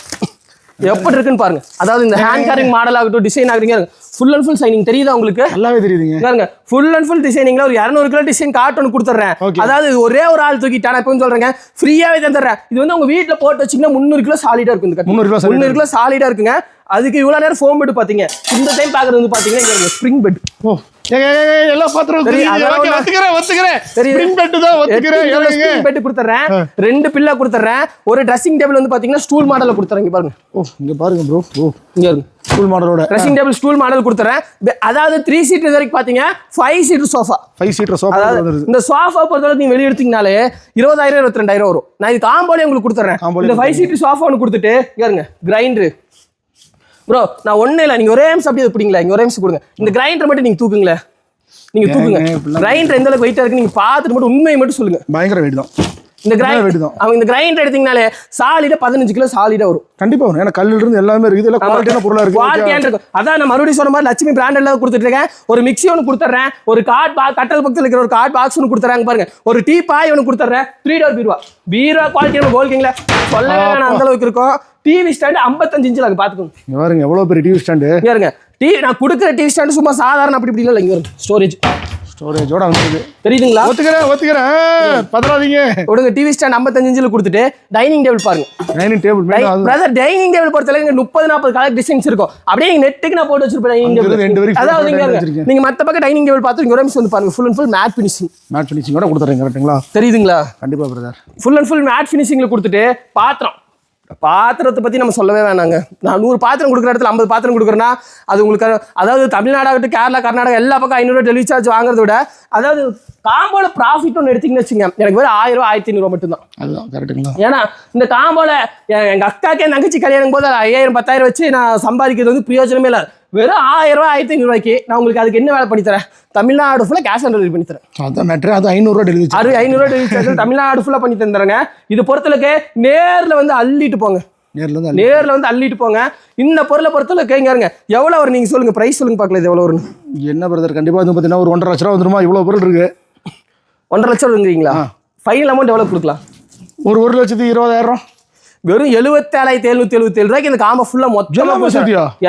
எப்படி இருக்குன்னு பாருங்க. அதாவது இந்த ஹேண்ட் கேரிங் மாடல் ஆகட்டும் டிசைன் இருங்க ஃபுல் அண்ட் ஃபுல் சைனிங் தெரியுதா உங்களுக்கு? நல்லாவே தெரியுதுங்க. பாருங்க ஃபுல் அண்ட் ஃபுல் டிசைனிங்ல ஒரு இரநூறு கிலோ டிசைன் கார்ட் ஒன்று கொடுத்துட்றேன். அதாவது ஒரே ஒரு ஆள் தூக்கிட்டான் இப்போ சொல்றேங்க ஃப்ரீயாவே தந்துடுறேன். இது வந்து உங்க வீட்ல போட்டு வச்சீங்கன்னா முந்நூறு கிலோ சாலிடா இருக்கும் இந்த. 300 கிலோ முந்நூறு கிலோ சாலிடா இருக்குங்க. அதுக்கு இவ்வளவு நேரம் ஃபோம் பெட் பாத்தீங்க. இந்த டைம் பாக்குறது வந்து பாத்தீங்கன்னா ஸ்ப்ரிங் பெட் ஓ ஏங்க, ஏங்க, ஏங்க, எல்லா பாத்திரம் சரி, தெரியுது. அதெல்லாம் ஓகே, ஒண்ணு- ஒத்துக்கிறேன் ஒத்துக்கிறேன். சரி. ஸ்ப்ரிங் பெட் தான் ஒத்துக்கிறேன். ஏங்க பெட் கொடுத்துறேன் ரெண்டு பில்லா கொடுத்துறேன் ஒரு ட்ரெஸ்ஸிங் டேபிள் வந்து பாத்தீங்கன்னா ஸ்டூல் மாடல்ல கொடுத்துறேன் இங்க பாருங்க. ஓ இங்க பாருங்க ப்ரோ ஓ இங்க பாருங்க. ஸ்கூல் மாடலோட ட்ரெஸ்ஸிங் டேபிள் ஸ்டூல் மாடல் கொடுத்துறேன் அதாவது த்ரீ சீட் வரைக்கும் பாத்தீங்க five seat sofa five seater sofa இந்த சோஃபா பொறுத்தவரைக்கும் நீங்க வெளிய எடுத்தீங்கனாலே இருபதாயிரம் இருபத்தி ரெண்டாயிரம் வரும். நான் இது காம்போலே உங்களுக்கு கொடுத்துறேன் இந்த ஃபைவ் சீட் சோஃபா ஒன்று கொடுத்துட்டு இங்க இருங்க கிரைண்டரு ப்ரோ நான் ஒண்ணே இல்லை. நீங்க ஒரே நிமிஷம் அப்படியே பிடிங்களா இங்க ஒரே நிமிஷம் கொடுங்க. இந்த கிரைண்டர் மட்டும் நீங்க தூக்குங்களேன். நீங்க தூக்குங்க. கிரைண்டர் எந்த அளவுக்கு வெயிட்டா இருக்கு நீங்க பார்த்துட்டு மட்டும் உண்மையை மட்டும் சொல்லுங்க. பயங்கர வெயிட் தான். இந்த தான். அவங்க இந்த கிரைண்டர் எடுத்தீங்கனாலே சாலிடா பதினஞ்சு கிலோ சாலிடா வரும். கண்டிப்பா வரும். ஏன்னா கல்லுல இருந்து எல்லாமே இருக்குது எல்லாம் குவாலிட்டியான பொருளா இருக்கு. குவாலிட்டியான இருக்கும். அதான் நான் மறுபடியும் சொன்ன மாதிரி லட்சுமி பிராண்ட் எல்லாம் கொடுத்துட்டு இருக்கேன். ஒரு மிக்ஸி ஒன்று கொடுத்துட்றேன் ஒரு கார்ட் பா கட்டல் பக்கத்தில் இருக்கிற ஒரு கார்ட் பாக்ஸ் ஒன்று கொடுத்துறாங்க பாருங்க. ஒரு டீ பாய் ஒன்று கொடுத்துட்றேன் த்ரீ டோர் பீருவா பீரோ குவாலிட்டியான கோல்கிங்களா சொல்லவே அந்த அளவுக்கு இருக்கும். டிவி ஸ்டாண்ட் ஐம்பத்தஞ்சு இன்ச்சில் அங்கே பார்த்துக்கோங்க பாருங்க எவ்வளவு பெரிய டிவி ஸ்டாண்டு இங்க இருங்க டிவி நான் கொடுக்குற டிவி ஸ்டாண்ட் சும்மா சாதாரண அப்படி இப்படி இல்லை. இங்கே வரும் ஸ்டோரேஜ் ஸ்டோரேஜோட வந்துருது தெரியுதுங்களா? ஒத்துக்கிறேன் ஒத்துக்கிறேன். பதறாதீங்க. கொடுங்க டிவி ஸ்டாண்ட் ஐம்பத்தஞ்சு இன்ச்சில் கொடுத்துட்டு டைனிங் டேபிள் பாருங்க. Dining table brother dining table பொறுத்தளவுக்கு முப்பது நாற்பது கலர் டிசைன்ஸ் இருக்கும். அப்படியே நெட்டுக்கு நான் போட்டு வச்சிருப்பேன் டைனிங் இருந்து ரெண்டு டேபிள் வரைக்கும் அதாவது full இங்க full இருங்க. வச்சிருக்கேன். நீங்க மத்த பக்கம் டைனிங் டேபிள் பார்த்து ஒரு நிமிஷம் வந்து பாருங்க full and full matte finishing matte ஃபினிஷிங்கோட கொடுத்துறேன் கரெக்ட்டுங்களா தெரியுதுங்களா? கண்டிப்பா brother full and full matte ஃபினிஷிங்ல கொடுத்துட்டு பாத்திரம். பாத்திரத்தை பத்தி நம்ம சொல்லவே வேணாங்க. நான் நூறு பாத்திரம் கொடுக்குற இடத்துல ஐம்பது பாத்திரம் கொடுக்குறேன்னா அது உங்களுக்கு அதாவது தமிழ்நாடாகட்டும் கேரளா கர்நாடகா எல்லா பக்கம் ஐநூறு டெலிவரி சார்ஜ் வாங்குறத விட அதாவது காம்போல ப்ராஃபிட் ஒன்று எடுத்தீங்கன்னு வச்சுங்க எனக்கு வெறும் ஆயிரம் ரூபா ஆயிரத்தி ஐநூறுவா மட்டும்தான். அதுதான் கரெக்ட்டுங்களா ஏன்னா இந்த காம்போல எ- எங்க அக்காக்கே தங்கச்சி கல்யாணம் போது ஐயாயிரம் பத்தாயிரம் வச்சு நான் சம்பாதிக்கிறது வந்து பிரயோஜனமே இல்லை. வெறும் ஆயிரம் ரூபாய் ஆயிரத்தி ஐநூறு ரூபாய்க்கு நான் உங்களுக்கு அதுக்கு என்ன வேலை பண்ணி தரேன்? தமிழ்நாடு ஃபுல்லாக கேஷ் ஆன் டெலிவரி பண்ணி தரேன். அதான் மேட்ரு அது ஐநூறுரூவா டெலிவரி அறு ஐநூறுரூவா டெலிவரி சார்ஜ் தமிழ்நாடு ஃபுல்லாக பண்ணி தந்துடுறேங்க இது பொறுத்தளவுக்கு நேரில் வந்து அள்ளிட்டு போங்க. நேர்ல அள்ளி- நேரில் வந்து அள்ளிட்டு போங்க. இந்த பொருளை பொறுத்தளவுக்கு இருங்க எவ்வளோ வரும் நீங்கள் சொல்லுங்க. ப்ரைஸ் சொல்லுங்க பார்க்கல இது எவ்வளோ வரும் என்ன பிரதர் கண்டிப்பா வந்து பார்த்தீங்கன்னா ஒரு ஒன்றரை லட்ச ரூபா வந்துருமா? இவ்வளவு பொருள் இருக்கு. ஒன்றரை லட்சம் வருங்கிறீங்களா ஃபைனல் அமௌண்ட் எவ்வளோ கொடுக்கலாம்? ஒரு ஒரு லட்சத்தி இருபதாயிரம் வெறும் எழுபத்தேழாயிரத்தி எழுநூத்தி எழுபத்தி ஏழு ரூபாய்க்கு இந்த காம்போ ஃபுல்லா மொத்தமா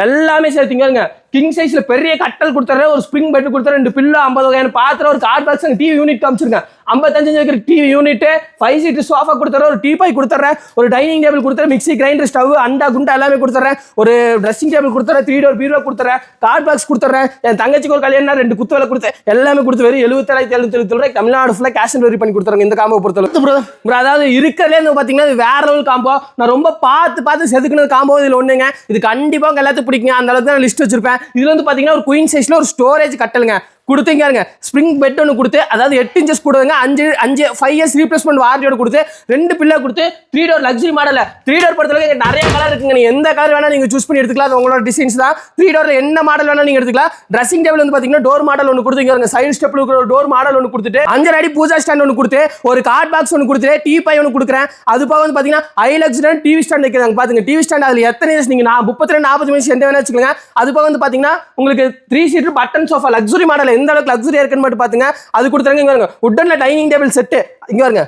எல்லாமே சேர்த்திங்க கிங் சைஸ்ல பெரிய கட்டல் கொடுத்துறேன் ஒரு ஸ்ப்ரிங் பெட் கொடுத்துறேன் ரெண்டு பில்லு ஐம்பது வகையான பாத்திரம் ஒரு கார்ட் பாக்ஸ் டிவி யூனிட் காமிச்சிருக்கேன் ஐம்பத்தஞ்சு இருக்கிற TV unit five seat sofa கொடுத்துறேன் ஒரு டீபாய் கொடுத்துறேன் ஒரு டைனிங் டேபிள் கொடுத்துறேன் மிக்ஸி கிரைண்டர் ஸ்டவ் அண்டா குண்டா எல்லாமே கொடுத்துறேன் ஒரு ட்ரெஸ்ஸிங் டேபிள் கொடுத்துறேன் த்ரீ டோர் பீரோ கொடுத்துறேன் கார்ட் பாக்ஸ் கொடுத்துறேன் என் தங்கச்சிக்கு ஒரு கல்யாணம் ரெண்டு குத்து வேலை கொடுத்தேன் எல்லாமே கொடுத்து வெறும் எழுபத்தேழாயிரத்தி எழுநூத்தி எழுபத்தி ரூபாய் தமிழ்நாடு ஃபுல்லாக கேஷ் டெலிவரி பண்ணி கொடுத்துறாங்க இந்த காம்போ பொறுத்தளவு. அதாவது இருக்கிறதுலே வந்து பார்த்தீங்கன்னா இது வேற லெவல் காம்போ நான் ரொம்ப பார்த்து பார்த்து செதுக்குனது காம்போ இதில் ஒன்றுங்க இது கண்டிப்பாக எல்லாத்துக்கும் பிடிக்குங்க. அந்த அளவுக்கு தான் லிஸ்ட் வச்சிருப்பேன். இதுல வந்து பாத்தீங்கன்னா ஒரு குயின் சைஸ்ல ஒரு ஸ்டோரேஜ் கட்டலுங்க. கொடுத்தீங்க இருங்க ஸ்ப்ரிங் பெட் ஒன்று கொடுத்து அதாவது எட்டு இன்ச்சஸ் கொடுங்க அஞ்சு அஞ்சு ஃபைவ் இயர்ஸ் ரீப்ளேஸ்மெண்ட் வாரண்டியோட கொடுத்து ரெண்டு பில்லா கொடுத்து த்ரீ டோர் லக்ஸரி மாடலில் த்ரீ டோர் பொறுத்தவரைக்கும் நிறைய கலர் இருக்குங்க. நீங்கள் எந்த கலர் வேணால் நீங்கள் சூஸ் பண்ணி எடுத்துக்கலாம். அது உங்களோட டிசைன்ஸ் தான். த்ரீ டோரில் என்ன மாடல் வேணால் நீங்கள் எடுத்துக்கலாம். ட்ரெஸ்ஸிங் டேபிள் வந்து பார்த்தீங்கன்னா டோர் மாடல் ஒன்று கொடுத்துங்க இருங்க சைடு ஸ்டெப்பில் இருக்கிற ஒரு டோர் மாடல் ஒன்று கொடுத்துட்டு அஞ்சரை அடி பூஜா ஸ்டாண்ட் ஒன்று கொடுத்து ஒரு கார்ட் பாக்ஸ் ஒன்று கொடுத்துட்டு டீ பை ஒன்று கொடுக்குறேன். அது போக வந்து பார்த்தீங்கன்னா ஐலக்ஸ் டிவி ஸ்டாண்ட் வைக்கிறாங்க. பார்த்துங்க டிவி ஸ்டாண்ட் அதில் எத்தனை இயர்ஸ் நீங்கள் நான் முப்பத்தி ரெண்டு நாற்பது மினிட்ஸ் எந்த வேணா வச்சுக்கோங்க. அது போக வந்து பார்த்தீங்கன்னா உங்களுக்கு three seater button sofa luxury model எந்த அளவுக்கு லக்ஸுரியா இருக்குன்னு மட்டும் பார்த்துங்க அது கொடுத்துருங்க இங்கே பாருங்க. உட்டன்ல டைனிங் டேபிள் செட்டு இங்கே பாருங்க.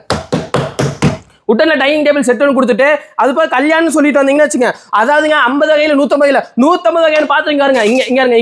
உடனே டைனிங் டேபிள் செட் ஒன்று கொடுத்துட்டு அது போய் கல்யாணம்னு சொல்லிட்டு வந்தீங்கன்னு வச்சுங்க அதாவதுங்க ஐம்பது வகையில் நூற்றம்பது வகையில். நூற்றம்பது வகையான பார்த்துங்க பாருங்க. இங்க இருங்க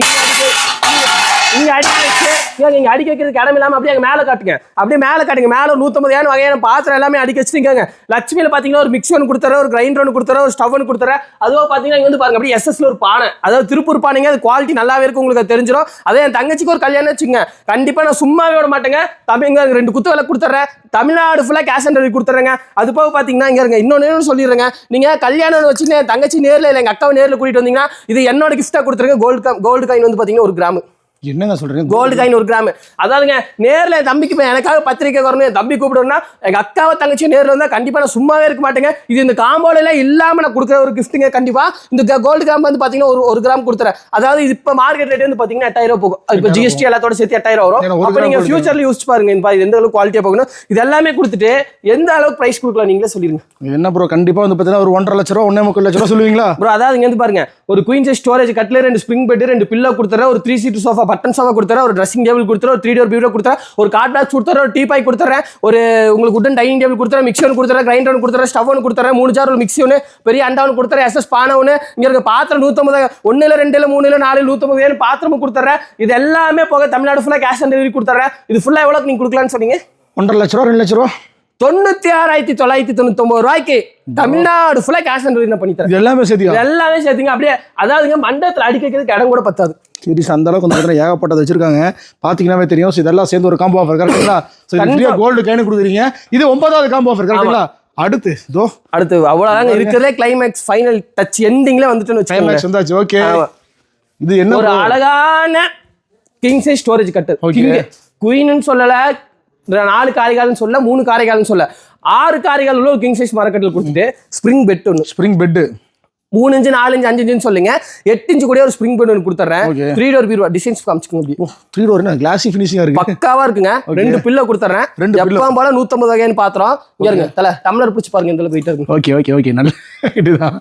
இங்க அடிக்க வச்சு இங்க இங்க அடிக்க வைக்கிறதுக்கு இடம் இல்லாம அப்படியே அங்க மேல காட்டுங்க. அப்படியே மேல காட்டுங்க. மேல ஒரு நூற்றம்பது ஏன் வகையான பாத்திரம் எல்லாமே அடிக்க வச்சிருக்காங்க லட்சுமியில பாத்தீங்கன்னா ஒரு மிக்சி ஒன்று கொடுத்துற ஒரு கிரைண்டர் ஒன்று கொடுத்துற ஒரு ஸ்டவ் ஒன்று கொடுத்துற அதுவும் பாத்தீங்கன்னா இங்க வந்து பாருங்க அப்படியே எஸ்எஸ்ல ஒரு பானை. அதாவது திருப்பூர் பானைங்க அது குவாலிட்டி நல்லாவே இருக்கும் உங்களுக்கு தெரிஞ்சிடும் அதே என் தங்கச்சிக்கு ஒரு கல்யாணம் வச்சுங்க கண்டிப்பா நான் சும்மாவே விட மாட்டேங்க. தமிழ்ங்க ரெண்டு குத்து விலை கொடுத்துட்றேன் தமிழ்நாடு ஃபுல்லாக கேஷ் ஆன் டெலிவரி கொடுத்துறேங்க அது போக பார்த்தீங்கன்னா இங்கே இருங்க. இன்னொன்று சொல்லிடுறேங்க. நீங்கள் கல்யாணம் வச்சுன்னு என் தங்கச்சி நேரில் இல்லை எங்கள் அக்காவை நேரில் கூட்டிட்டு வந்தீங்கன்னா இது என்னோட கிஃப்டா கொடுத்துருங்க. கோல்டு கோல்டு காயின் வந்து பார்த்தீங்கன்னா ஒரு கிராம். என்னங்க சொல்றீங்க? கோல்டு காயின் ஒரு கிராம் அதாவதுங்க நேரில் என் தம்பிக்கு இப்போ எனக்காக பத்திரிக்கை வரணும் என் தம்பி கூப்பிடணும்னா எங்கள் அக்காவை தங்கச்சி நேரில் வந்தால் கண்டிப்பாக நான் சும்மாவே இருக்க மாட்டேங்க. இது இந்த காம்போல எல்லாம் இல்லாமல் நான் கொடுக்குற ஒரு கிஃப்ட்டுங்க கண்டிப்பாக இந்த கோல்டு கிராம் வந்து பார்த்தீங்கன்னா ஒரு ஒரு கிராம் கொடுத்துறேன். அதாவது இது இப்போ மார்க்கெட் ரேட் வந்து பார்த்தீங்கன்னா எட்டாயிரம் போகும். இப்போ ஜிஎஸ்டி எல்லாத்தோட சேர்த்து எட்டாயிரம் வரும். அப்போ நீங்கள் ஃபியூச்சரில் யூஸ் பாருங்க இது எந்த அளவுக்கு குவாலிட்டியாக போகணும் இது எல்லாமே கொடுத்துட்டு எந்த அளவுக்கு ப்ரைஸ் கொடுக்கலாம் நீங்களே சொல்லிடுங்க. என்ன ப்ரோ கண்டிப்பா வந்து பார்த்தீங்கன்னா ஒரு ஒன்றரை லட்ச ரூபா ஒன்னே முக்கால் லட்ச ரூபா சொல்லுவீங்களா? ப்ரோ அதாவது இங்க வந்து பாருங்க ஒரு குயின் சைஸ் ஸ்டோரேஜ் கட்ல ரெண்டு ஸ்ப்ரிங் பெட் ரெண்டு பில்லோ கொடுத்துறேன் ஒரு three seat sofa button sofa கொடுத்துறேன் ஒரு ட்ரெஸ்ஸிங் டேபிள் கொடுத்துறேன் ஒரு த்ரீ டோர் பீரோ கொடுத்துறேன் ஒரு கார்ட் பாக்ஸ் கொடுத்துறேன் ஒரு டீ பாய் கொடுத்துறேன் ஒரு உங்களுக்கு உடன் டைனிங் டேபிள் கொடுத்துறேன் மிக்சி ஒன்று கொடுத்துறேன் கிரைண்டர் ஒன்று கொடுத்துறேன் ஸ்டவ் ஒன்று கொடுத்துறேன் மூணு ஜார் ஒரு மிக்சி ஒன்று பெரிய அண்டா ஒன்று கொடுத்துறேன் எஸ்எஸ் பானை ஒன்று இங்கே இருக்க பாத்திரம் நூற்றம்பது ஒன்று இல்லை ரெண்டு இல்லை மூணு இல்லை நாலு நூற்றம்பது ஏழு பாத்திரமும் கொடுத்துறேன். இது எல்லாமே போக தமிழ்நாடு ஃபுல்லாக கேஷ் ஆன் டெலிவரி கொடுத்துறேன். இது ஃபுல்லாக எவ்வளோக்கு நீங்கள் கொடுக்கலான்னு சொன்னீங்க? ஒன்றரை லட்ச ரூபா ரெண்டு லட்ச ரூபா. தொண்ணூத்தி ஆறாயிரத்தி தொள்ளாயிரத்தி தொண்ணூத்தொம்பது ரூபாய்க்கு தமிழ்நாடு ஃபுல்லாக கேஷ் ஆன் டெலிவரி பண்ணி தரேன் இது எல்லாமே சேர்த்தியா இது எல்லாமே சேர்த்துங்க. அப்படியே அதாவதுங்க மண்டபத்தில் அடிக்க வைக்கிறதுக்கு இடம் கூட பத்தாது. சரி அந்த அளவுக்கு வந்து பார்த்தீங்கன்னா ஏகப்பட்டது வச்சிருக்காங்க. பார்த்தீங்கன்னாவே தெரியும். இதெல்லாம் சேர்ந்து ஒரு காம்போ ஆஃபர் கரெக்டுங்களா இது ஃப்ரீயாக கோல்டு கேனு கொடுக்குறீங்க. இது ஒன்பதாவது காம்போ ஆஃபர் கரெக்டுங்களா அடுத்து தோ அடுத்து அவ்வளோதாங்க இருக்கிறதே கிளைமேக்ஸ் ஃபைனல் டச் எண்டிங்ல வந்துட்டுன்னு கிளைமேக்ஸ் வந்தாச்சு. ஓகே. இது என்ன ஒரு? அழகான கிங் சைஸ் ஸ்டோரேஜ் கட்டு. குயின்னு சொல்லல நாலு காரைகால்னு சொல்ல மூணு காரைகால்னு சொல்ல. ஆறு காரைகால் உள்ள ஒரு கிங் சைஸ் மரக்கட்டில் கொடுத்துட்டு ஸ்ப்ரிங் பெட் ஒன்று ஸ்ப்ரிங் பெட்டு மூணு இன்ச்சு நாலு இன்ச்சு அஞ்சு இன்ச்சுன்னு சொல்லுங்க. எட்டு இன்ச்சு கூட ஒரு ஸ்ப்ரிங் பெட் ஒன்று கொடுத்துட்றேன் Okay. த்ரீ டோர் பீரோ டிசைன்ஸ் காமிச்சுக்கோங்க அப்படி த்ரீ டோர் கிளாசி ஃபினிஷிங்காக இருக்கு? பக்காவா இருக்குங்க. ரெண்டு பில்ல கொடுத்துறேன். ரெண்டு எப்பவும் போல நூத்தம்பது வகைன்னு பாத்திரம் இங்க இருங்க. தல டம்ளர் பிடிச்சு பாருங்க. இந்த போயிட்டு இருக்கு. ஓகே ஓகே ஓகே நல்ல இதுதான்.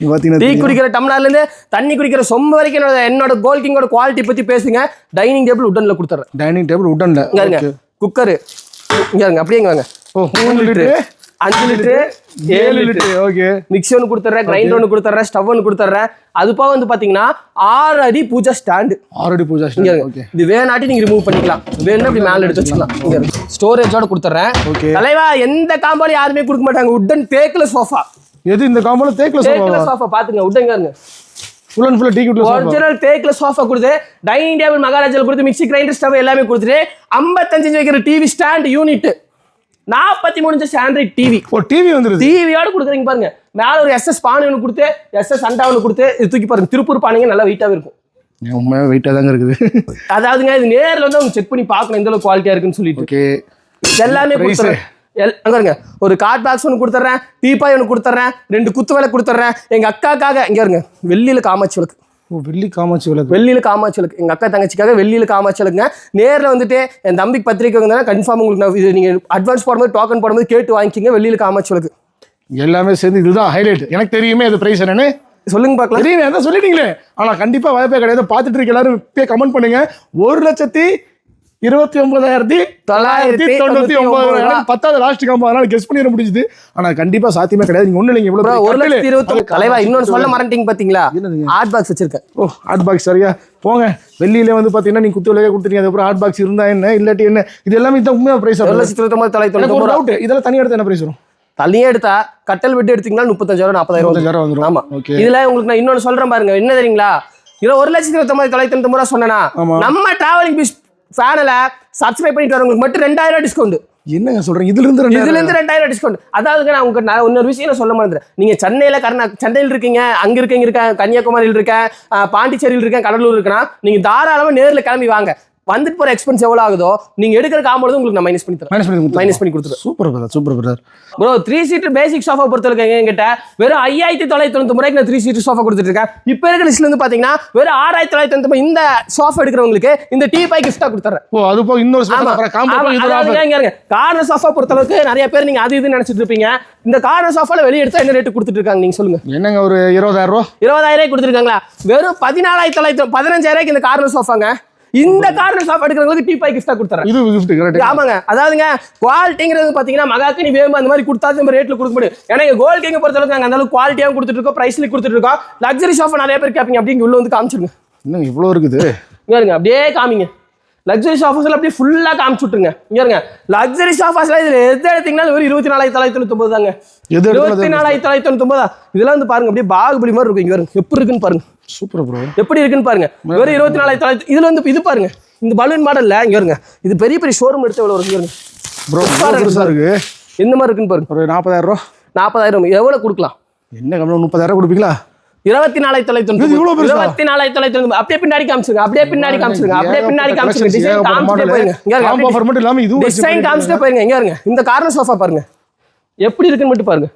இது டீ குடிக்கிற டம்ளர்ல இருந்து தண்ணி குடிக்கிற சொம்பு வரைக்கும் என்னோட என்னோட கோல் கிங்கோட குவாலிட்டி பத்தி பேசுங்க. டைனிங் டேபிள் உட்டன்ல கொடுத்துறேன். டைனிங் டேபிள் உட்டன்ல இங்க குக்கரு. இங்க இருங்க அப்படியே இங்க வாங்க. மூணு லிட்டரு அஞ்சு லிட்டரு ஏழு லிட்டரு. ஓகே. மிக்ஸி ஒன்று கொடுத்துட்றேன் கிரைண்டர் ஒன்று கொடுத்துட்றேன் ஸ்டவ் ஒன்று கொடுத்துட்றேன் அது போக வந்து பாத்தீங்கன்னா ஆறு அடி பூஜா ஸ்டாண்டு ஆல்ரெடி பூஜா இங்க இருங்க. ஓகே. இது வேணாட்டி நீங்க ரிமூவ் பண்ணிக்கலாம். வேணும்னா இப்படி மேல எடுத்து வச்சுக்கலாம். இங்க ஸ்டோரேஜோட கொடுத்துட்றேன் Okay. தலைவா எந்த காம்பாலும் யாருமே கொடுக்க மாட்டாங்க. உட்டன் தேக்கில் சோஃபா எது இந்த காம்போல தேக்கில் சோஃபா சோஃபா பாத்துங்க உட்டன் இருங்க ஃபுல் அண்ட் ஃபுல்லாக டீ ஒரிஜினல் தேக்கில் சோஃபா கொடுத்து டைனிங் டேபிள் மகாராஜால கொடுத்து மிக்ஸி கிரைண்டர் ஸ்டவ் எல்லாமே கொடுத்துட்டு ஐம்பத்தஞ்சு வைக்கிற டிவி ஸ்டாண்ட் யூனிட் நாற்பத்தி மூணு ஆண்ட்ராய்ட் டிவி ஓ டிவி வந்துருது. டிவியோட கொடுக்குறீங்க பாருங்க. மேல ஒரு எஸ்எஸ் பானை ஒன்று கொடுத்து எஸ்எஸ் அண்டா ஒன்று கொடுத்து இது தூக்கி பாருங்க. திருப்பூர் பானைங்க நல்லா வெயிட்டாவே இருக்கும். உண்மையாக வெயிட்டாக தாங்க இருக்குது. அதாவதுங்க இது நேர்ல வந்து அவங்க செக் பண்ணி பார்க்கணும் எந்த அளவுக்கு குவாலிட்டியா இருக்குன்னு சொல்லிட்டு. எல்லாமே அங்க இருங்க ஒரு கார்ட் பாக்ஸ் ஒன்று கொடுத்துட்றேன் டீப்பாய் ஒன்று கொடுத்துட்றேன் ரெண்டு குத்து விளக்கு கொடுத்துட்றேன் எங்க அக்காக்காக இங்க இருங்க வெள்ளியில காமாட்சி விளக்கு. ஓ வெள்ளி காமாட்சி விளக்கு. வெள்ளியில காமாட்சி விளக்கு. எங்க அக்கா தங்கச்சிக்காக வெள்ளியில காமாட்சி விளக்குங்க. நேர்ல வந்துட்டு என் தம்பிக்கு பத்திரிக்கை வந்தா கன்ஃபார்ம் உங்களுக்கு நான் இது நீங்க அட்வான்ஸ் போடும்போது டோக்கன் போடும்போது கேட்டு வாங்கிக்கிங்க வெள்ளியில காமாட்சி விளக்கு. எல்லாமே சேர்ந்து இதுதான் ஹைலைட் எனக்கு தெரியுமே அது பிரைஸ் என்னன்னு. சொல்லுங்க பார்க்கலாம். தெரியுமே அதான் சொல்லிட்டீங்களே. ஆனா கண்டிப்பா வாய்ப்பே கிடையாது. பார்த்துட்டு இருக்க எல்லாரும் கமெண்ட் பண்ணுங்க. ஒரு லட்சத்தி இருபத்தி ஒன்பதாயிரத்தி தொள்ளாயிரத்தி தொண்ணூத்தி ஒன்பது பத்தாவது லாஸ்ட் காம்போ அதனால கெஸ் பண்ணிட முடிஞ்சுது. ஆனா கண்டிப்பா சாத்தியமே கிடையாது. நீங்க ஒண்ணு இல்லைங்க இவ்வளவு ஒரு லட்சத்தி இருபத்தி. தலைவா இன்னொன்னு சொல்ல மறந்துட்டீங்க பாத்தீங்களா? ஹாட் பாக்ஸ் வச்சிருக்கேன். ஓ ஹாட் பாக்ஸ் சரியா? போங்க. வெள்ளியில வந்து பாத்தீங்கன்னா நீங்க குத்து விலையே கொடுத்துருங்க அதுக்கப்புறம் ஹாட் பாக்ஸ் இருந்தா என்ன? இல்லாட்டி என்ன? இது எல்லாமே இதான் உண்மையா பிரைஸ் ஒரு லட்சத்தி இருபத்தி ஒன்பது தொள்ளாயிரத்தி டவுட் இதெல்லாம் தனி எடுத்து என்ன பிரைஸ் வரும்? தனியே எடுத்தா கட்டல் விட்டு எடுத்தீங்கன்னா முப்பத்தஞ்சாயிரம் நாற்பதாயிரம் வந்துரும். ஆமா. இதுல உங்களுக்கு நான் இன்னொன்னு சொல்றேன் பாருங்க. என்ன தெரியுங்களா? இதுல ஒரு லட்சத்தி இருபத்தி தொள்ளாயிரத்தி தொண்ணூத்தி ரூபா சொன்னேனா? ஆமா. நம்ம டிராவலிங் பிஸ் சேனலை சப்ஸ்கிரைப் பண்ணிட்டு வரவங்களுக்கு மட்டும் ரெண்டாயிரம் டிஸ்கவுண்ட் என்னங்க சொல்றீங்க? இதுல இருந்து இதுல இருந்து ரெண்டாயிரம் டிஸ்கவுண்ட் அதாவது நான் உங்களுக்கு நான் இன்னொரு விஷயம் சொல்ல மாட்டேன் நீங்க சென்னையில கர்நா சென்னையில் இருக்கீங்க அங்க இருக்கீங்க இருக்கேன் கன்னியாகுமரியில் இருக்கேன் பாண்டிச்சேரியில் இருக்கேன் கடலூர் இருக்கேன் நீங்க தாராளமா நேர்ல கிளம்பி வாங்க. வந்துட்டு போற எக்ஸ்பென்ஸ் எவ்வளவு ஆகுதோ நீங்க எடுக்கிற காம்போது உங்களுக்கு நான் மைனஸ் பண்ணி தரேன். மைனஸ் பண்ணி மைனஸ் பண்ணி கொடுத்துருவேன் super brother super brother bro three seater basic sofa பொறுத்தவரைக்கும் என்கிட்ட வெறும் ஐயாயிரத்தி தொள்ளாயிரத்தி தொண்ணூத்தி ரூபாய்க்கு நான் த்ரீ சீட்டர் சோஃபா கொடுத்துட்டு இருக்கேன். இப்போ இருக்கிற லிஸ்ட்ல இருந்து பாத்தீங்கன்னா வெறும் ஆறாயிரத்தி தொள்ளாயிரத்தி தொண்ணூத்தி இந்த சோஃபா எடுக்கிறவங்களுக்கு இந்த டீ பாய் கிஃப்டா கொடுத்துறேன். ஓ அது போக இன்னொரு இது கார்னர் சோஃபா பொறுத்தளவுக்கு நிறைய பேர் நீங்க அது இதுன்னு நினைச்சிட்டு இருப்பீங்க. இந்த கார்னர் சோஃபால வெளிய எடுத்தா என்ன ரேட்டு கொடுத்துட்டு இருக்காங்க? நீங்க சொல்லுங்க. என்னங்க ஒரு இருபதாயிரம் ரூபா? இருபதாயிரம் ரூபாய் கொடுத்துருக்காங்களா வெறும் பதினாலாயிரத்தி தொள்ளாயிரத்தி பதினஞ்சாயிரம் ரூபாய்க்கு இந்த கார்னர் சோஃபாங்க இந்த கார்னர் சோஃபா எடுக்கிறவங்களுக்கு டீ பாய் கிஃப்டா கொடுத்துறேன். இது கிஃப்ட் கரெக்ட் ஆமாங்க. அதாவதுங்க குவாலிட்டிங்கிறது பாத்தீங்கன்னா மகாக்கு நீ வேணும் அந்த மாதிரி கொடுத்தா நம்ம ரேட்ல கொடுக்க முடியும். ஏன்னா இங்க கோல்ட் கிங்க பொறுத்தளவுக்கு நாங்க அந்த அளவுக்கு குவாலிட்டியாகவும் கொடுத்துட்டு இருக்கோம் பிரைஸ்ல கொடுத்துட்டு இருக்கோம். லக்ஸரி ஷாப் நிறைய பேர் கேட்பீங்க அப்படி இங்க உள்ள வந்து காமிச்சிருங்க என்னங்க இவ்வளோ இருக்குது? இங்க இருங்க அப்படியே காமிங்க. லக்ஸரி ஷாஃபாஸ்ல அப்படியே ஃபுல்லா காமிச்சு விட்டுருங்க. இங்க இருங்க லக்ஸரி ஷாஃபாஸ்ல இதுல எது எடுத்தீங்கன்னா ஒரு இருபத்தி நாலாயிரத்தி தொள்ளாயிரத்தி தொண்ணூத்தி தாங்க. இருபத்தி நாலாயிரத்தி தொள்ளாயிரத்தி தொண்ணூத்தி இதெல்லாம் வந்து பாருங்க அப்படியே பாகுபலி மாதிரி இருக்கும். இங்க வருங்க எப்படி இருக்குன்னு பாருங்க. சூப்பர் ப்ரோ எப்படி இருக்குன்னு பாருங்க. வெறும் இருபத்தி நாலாயிரத்தி தொள்ளாயிரத்தி இதுல வந்து இது பாருங்க. இந்த பலூன் மாடல்ல இங்க வருங்க இது பெரிய பெரிய ஷோரூம் எடுத்து எவ்வளவு பாருங்க. ப்ரோ பெருசாக இருக்கு. எந்த மாதிரி இருக்குன்னு பாருங்க. ஒரு நாற்பதாயிரம் ரூபா. நாற்பதாயிரம். எவ்வளவு கொடுக்கலாம்? என்ன கம்மி முப்பதாயிரம் கொடுப்பீங்களா? இருபத்தி நாலாயிரத்தி தொள்ளாயிரத்தி பெருசா? இருபத்தி நாலாயிரத்தி தொள்ளாயிரத்தி அப்படியே பின்னாடி காமிச்சிருங்க. அப்படியே பின்னாடி காமிச்சிருங்க. அப்படியே பின்னாடி காமிச்சிருங்க. டிசைன் காமிச்சிட்டே போயிருங்க. டிசைன் காமிச்சிட்டே போயிருங்க. இங்க இருங்க இந்த கார்னர் சோஃபா பாருங்க. எப்படி இருக்குன்னு மட்டும் பாருங்க.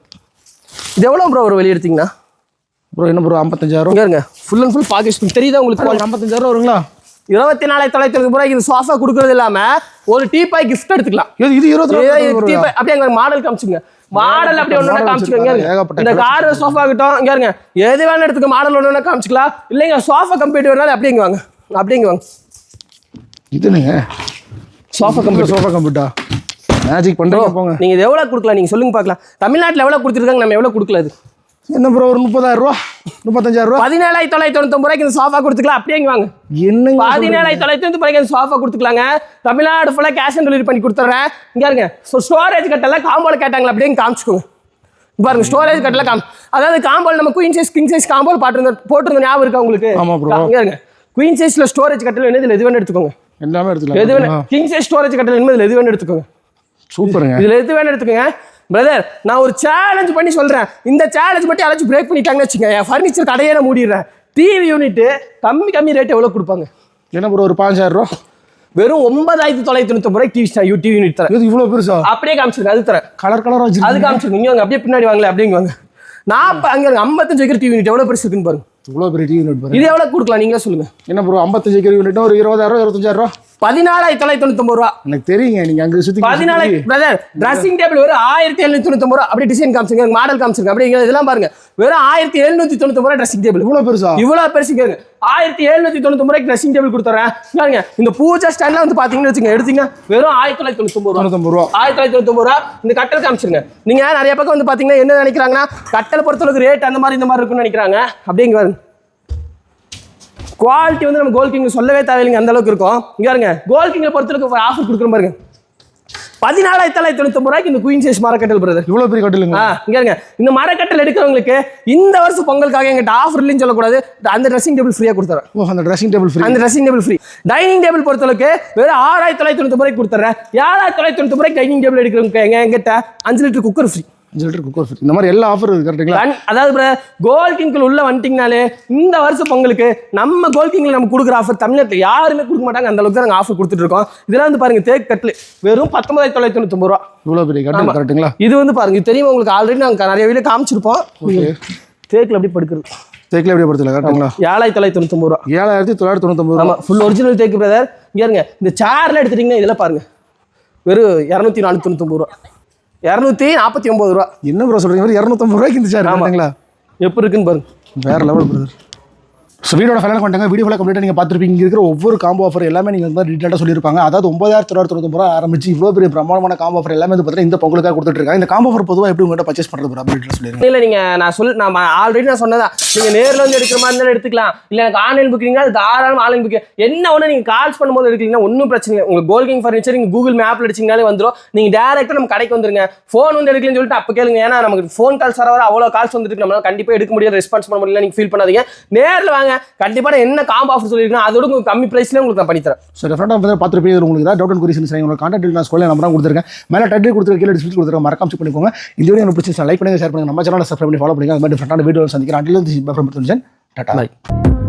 இது எவ்வளவு ப்ரோ ஒரு வெளிய எடுத்தீங்கன்னா? ப்ரோ என்ன ப்ரோ ஐம்பத்தஞ்சாயிரம்? இருங்க. ஃபுல் அண்ட் ஃபுல் பாக்கெட் தெரியுதா உங்களுக்கு ஐம்பத்தஞ்சாயிரம் வருங்களா? இருபத்தி நாலாயிரத்தி தொள்ளாயிரத்தி தொண்ணூறு ரூபாய்க்கு இந்த சோஃபா கொடுக்கறது இல்லாம ஒரு டீ பாய் கிஃப்ட் எடுத்துக்கலாம். இது இருபத்தி ஏய், நாலு இது டீ பாய் அப்படியே எங்க மாடல் காமிச்சுங்க. மாடல் அப்படியே ஒண்ணு model காமிச்சுக்கோங்க இந்த கார் சோஃபா கிட்டும் இங்க இருங்க. எது வேணா எடுத்துக்க மாடல் ஒண்ணு காமிச்சுக்கலாம். இல்லைங்க சோஃபா கம்ப்யூட்டர் வேணாலும் அப்படியே இங்க வாங்க. அப்படியே இங்க வாங்க. இது நீங்க சோஃபா கம்பெனி சோஃபா கம்ப்யூட்டா மேஜிக் பண்றீங்க போங்க. நீங்க இது எவ்வளவு கொடுக்கலாம்? நீங்க சொல்லுங்க பார்க்கலாம். தமிழ்நாட்டுல எவ்வளவு கொடுத்துருக்காங்க நம்ம எவ்வளவு கொடுக்கல இது? என்ன ப்ரோ ஒரு முப்பதாயிரம் ரூபா முப்பத்தஞ்சாயிரம் ரூபா பதினேழாயிரத்தி தொள்ளாயிரத்தி தொண்ணூத்தி ரூபாய்க்கு இந்த சோஃபா கொடுத்துக்கலாம். அப்படியே வாங்க. என்னங்க பதினேழாயிரத்தி தொள்ளாயிரத்தி தொண்ணூத்தி இந்த சோஃபா கொடுத்துக்கலாங்க. தமிழ்நாடு ஃபுல்லா கேஷ் ஆன் டெலிவரி பண்ணி கொடுத்துறேன். இங்க இருங்க ஸோ ஸ்டோரேஜ் கட்டெல்லாம் காம்போல கேட்டாங்களா அப்படியே காமிச்சுக்கோங்க. பாருங்க ஸ்டோரேஜ் கட்டெல்லாம் காம் அதாவது காம்போல் நம்ம குயின் சைஸ் கிங் சைஸ் காம்போல் பாட்டிருந்த போட்டிருந்த ஞாபகம் இருக்கா உங்களுக்கு? ஆமா bro. இங்க இருங்க குயின் சைஸ்ல ஸ்டோரேஜ் கட்டல வேணும் இதுல எது வேணும் எடுத்துக்கோங்க. எல்லாமே எது எடுத்துக்கலாம் வேணும் கிங் சைஸ் ஸ்டோரேஜ் கட்டல வேணும் இதுல எது வேணும் எடுத்துக்கோங்க. சூப்பருங்க. இதுல எது வேணும் எடுத்துக்கோங்க. பிரதர் நான் ஒரு சேலஞ்ச் பண்ணி சொல்றேன். இந்த சேலஞ்ச் மட்டும் யாராச்சும் பிரேக் பண்ணிட்டாங்கன்னு வச்சுங்க என் ஃபர்னிச்சர் கடையே நான் மூடிடுறேன். டிவி யூனிட் கம்மி கம்மி ரேட் எவ்வளவு கொடுப்பாங்க? என்ன ப்ரோ ஒரு பாஞ்சாயிரம் ரூபா? வெறும் ஒன்பதாயிரத்தி தொள்ளாயிரத்தி தொண்ணூத்தி ரூபாய் டிவி டிவி யூனிட் தரேன். இது இவ்வளோ பெருசா? அப்படியே காமிச்சிருங்க அது தரேன். கலர் கலரா அது காமிச்சிருங்க இங்க அப்படியே பின்னாடி வாங்கல அப்படிங்க வாங்க. நான் இப்ப அங்க ஐம்பத்தஞ்சு வைக்கிற டிவி யூனிட் எவ்வளவு பெருசு இருக்குன்னு பாருங்க. இவ்வளோ பெரிய டிவி யூனிட் பாருங்க. இது எவ்வளவு கொடுக்கலாம் நீங்களே சொல்லுங்க. என்ன ப்ரோ ஐம்பத்தஞ்சு கிலோ யூனிட் ஒரு இருபதாயிரம் ரூபா இருபத்தஞ்சாயிரம் ரூபா? பதினாலாயிரத்தி தொள்ளாயிரத்தி தொண்ணூத்தி ரூபா. எனக்கு தெரியுங்க நீங்க அங்க சுத்தி பதினாலாயிரம் பிரதர் ட்ரெஸ்ஸிங் டேபிள் வெறும் ஆயிரத்தி எழுநூத்தி தொண்ணூத்தி ரூபா. அப்படியே டிசைன் காமிச்சிருங்க மாடல் காமிச்சிருங்க. அப்படியே இங்க இதெல்லாம் பாருங்க. வெறும் ஆயிரத்தி எழுநூத்தி தொண்ணூத்தி ரூபா ட்ரெஸ்ஸிங் டேபிள் இவ்வளோ பெருசா? இவ்வளவு பெருசு கேங்க ஆயிரத்தி எழுநூத்தி தொண்ணூத்தி ரூபாய்க்கு ட்ரெஸ்ஸிங் டேபிள் கொடுத்துறேன். பாருங்க இந்த பூஜா ஸ்டாண்ட்ல வந்து பாத்தீங்கன்னு வச்சுங்க எடுத்தீங்க வெறும் ஆயிரத்தி தொள்ளாயிரத்தி தொண்ணூத்தி ரூபா. ஆயிரத்தி தொள்ளாயிரத்தி தொண்ணூத்தி ரூபா. இந்த கட்டல் காமிச்சிருங்க. நீங்க நிறைய பக்கம் வந்து பாத்தீங்கன்னா என்ன நினைக்கிறாங்கன்னா கட்டல் பொறுத்தளவுக்கு ரேட் அந்த மாதிரி இந்த மாதிரி இருக்கும்னு நினைக்கிறாங்க. பாருங்க. குவாலிட்டி வந்து நம்ம கோல் கிங் சொல்லவே தேவையில்லைங்க அந்த அளவுக்கு இருக்கும். இங்க பாருங்க கோல் கிங்ல பொறுத்தளவுக்கு ஆஃபர் கொடுக்குற பாருங்க. பதினாலாயிரத்தி தொள்ளாயிரத்தி தொண்ணூத்தி ரூபாய்க்கு இந்த குயின் சைஸ் மரக்கட்டல் பிரதர் இவ்வளோ பெரிய கட்டிலுங்க. இங்க இருங்க இந்த மரக்கட்டல் எடுக்கிறவங்களுக்கு இந்த வருஷம் பொங்கலுக்காக எங்கிட்ட ஆஃபர் இல்லைன்னு சொல்லக்கூடாது. அந்த ட்ரெஸ்ஸிங் டேபிள் ஃப்ரீயா கொடுத்துறேன். ஓ அந்த ட்ரெஸ்ஸிங் டேபிள் ஃப்ரீ அந்த dressing table free dining table பொறுத்தளவுக்கு வெறும் ஆறாயிரத்தி தொள்ளாயிரத்தி தொண்ணூத்தி ரூபாய்க்கு கொடுத்துறேன். ஏழாயிரத்தி தொள்ளாயிரத்தி தொண்ணூத்தி ரூபாய்க்கு டைனிங் டேபிள் எடுக்கிறவங்க எங்க எங்கிட்ட அஞ்சு லிட்டர் குக்கர் ஃப்ரீ அஞ்சு லிட்டர் குக்கர் இந்த மாதிரி எல்லா ஆஃபர் இருக்கு கரெக்ட்டுங்களா அதாவது கோல் கிங்கில் உள்ள வந்துட்டீங்கனாலே இந்த வருஷம் பொங்கலுக்கு நம்ம கோல் கிங்கில் நம்ம கொடுக்குற ஆஃபர் தமிழ்நாட்டில் யாருமே கொடுக்க மாட்டாங்க. அந்த அளவுக்கு தான் நாங்கள் ஆஃபர் கொடுத்துட்டு இருக்கோம். இதெல்லாம் வந்து பாருங்க தேக்கு கட்டில். வெறும் பத்தொன்பதாயிரத்தி தொள்ளாயிரத்தி தொண்ணூத்தி ரூபா. இவ்வளோ பெரிய கட்டில் கரெக்ட்டுங்களா இது வந்து பாருங்க இது தெரியுமா உங்களுக்கு? ஆல்ரெடி நாங்கள் நிறைய வீடியோ காமிச்சிருப்போம். தேக்கில் எப்படி படுக்கிறது? தேக்கில் எப்படி படுத்தல கரெக்ட்டுங்களா ஏழாயிரத்தி தொள்ளாயிரத்தி தொண்ணூத்தொம்பது ரூபா. ஏழாயிரத்தி தொள்ளாயிரத்தி தொண்ணூத்தொம்பது ரூபா. ஃபுல் ஒரிஜினல் தேக்கு பிரதர் இங்க இருங்க இந்த சேர்ல எடுத்துட்டீங்கன்னா இதெல்லாம் பாருங்க. வெறும் இரநூத்தி நானூற்றி தொண்ணூத்தொம்பது ரூபா. இரநூத்தி நாற்பத்தி ஒம்பது ரூபா. என்ன ப்ரோ சொல்றீங்க? வெறும் இரநூத்தம்பது ரூபாய்க்கு சேர் கரெக்ட்டுங்களா எப்படி இருக்குன்னு பாருங்க. வேற லெவல் பிரதர் ஸோ வீடியோட ஃபைனல் பண்ணிட்டாங்க வீடியோ ஃபுல்லாக கம்ப்ளீட்டாக நீங்கள் பார்த்துருப்பீங்க. இருக்கிற ஒவ்வொரு காம்போ ஆஃபர் எல்லாமே நீங்கள் வந்து டீட்டெயிலாக சொல்லியிருப்பாங்க. அதாவது ஒன்பதாயிரத்தி தொள்ளாயிரத்தி தொண்ணூத்தொம்பது ரூபா ஆரம்பிச்சு இவ்வளோ பெரிய பிரமாண்டமான காம்போ ஆஃபர் எல்லாமே வந்து பார்த்தீங்கன்னா இந்த பொங்கலுக்காக கொடுத்துட்டு இருக்காங்க. இந்த காம்போ ஆஃபர் பொதுவாக எப்படி உங்கள்கிட்ட பர்ச்சேஸ் பண்ணுறது ப்ரோ அப்படின்னு சொல்லியிருக்கேன் இல்லை நீங்கள் நான் சொல் நான் ஆல்ரெடி நான் சொன்னதா. நீங்கள் நேரில் வந்து எடுக்கிற மாதிரி இருந்தாலும் எடுத்துக்கலாம். இல்லை எனக்கு ஆன்லைன் புக்கிங் அது தாராளம் ஆன்லைன் புக்கிங் என்ன ஒன்று நீங்கள் கால்ஸ் பண்ணும்போது எடுக்கிறீங்கன்னா ஒன்றும் பிரச்சனை இல்லை. உங்களுக்கு கோல்கிங் ஃபர்னிச்சர் நீங்கள் கூகுள் மேப்ல அடிச்சிங்கனாலே வந்துடும் நீங்கள் டேரெக்டாக நம்ம கடைக்கு வந்துருங்க. ஃபோன் வந்து எடுக்கலன்னு சொல்லிட்டு அப்போ கேளுங்க. ஏன்னா நமக்கு ஃபோன் கால்ஸ் வர அவ்வளோ கால்ஸ் வந்துட்டு நம்மளால் கண்டிப்பாக எடுக்க முடியாது. ரெஸ்பான்ஸ் பண்ண முடியல. நீங்கள் ஃபீல் பண்ணாதீங்க. நேரில் வாங்க. கண்டிப்பா நான் என்ன காம்போ ஆஃபர் சொல்லியிருக்கேன் அதோட உங்களுக்கு கம்மி பிரைஸ்ல உங்களுக்கு நான் பண்ணி தரேன். ஸோ டெஃபரெண்டாக வந்து பார்த்துருப்பீங்க உங்களுக்கு ஏதாவது டவுட் அண்ட் குறிஷன் சரி உங்களோட கான்டாக்ட் நான் ஸ்கூலில் நம்பர் கொடுத்துருக்கேன். மேலே டைட்டில் கொடுத்துருக்க கீழே டிஸ்பிளே கொடுத்துருக்கேன் மறக்காம செக் பண்ணிக்கோங்க. இந்த வீடியோ எனக்கு லைக் பண்ணுங்க ஷேர் பண்ணுங்க. நம்ம சேனலை சப்ஸ்கிரைப் பண்ணி ஃபாலோ பண்ணுங்க அது மாதிரி டிஃபரெண்டான வீடியோ சந்திக்கிறேன். Until tata.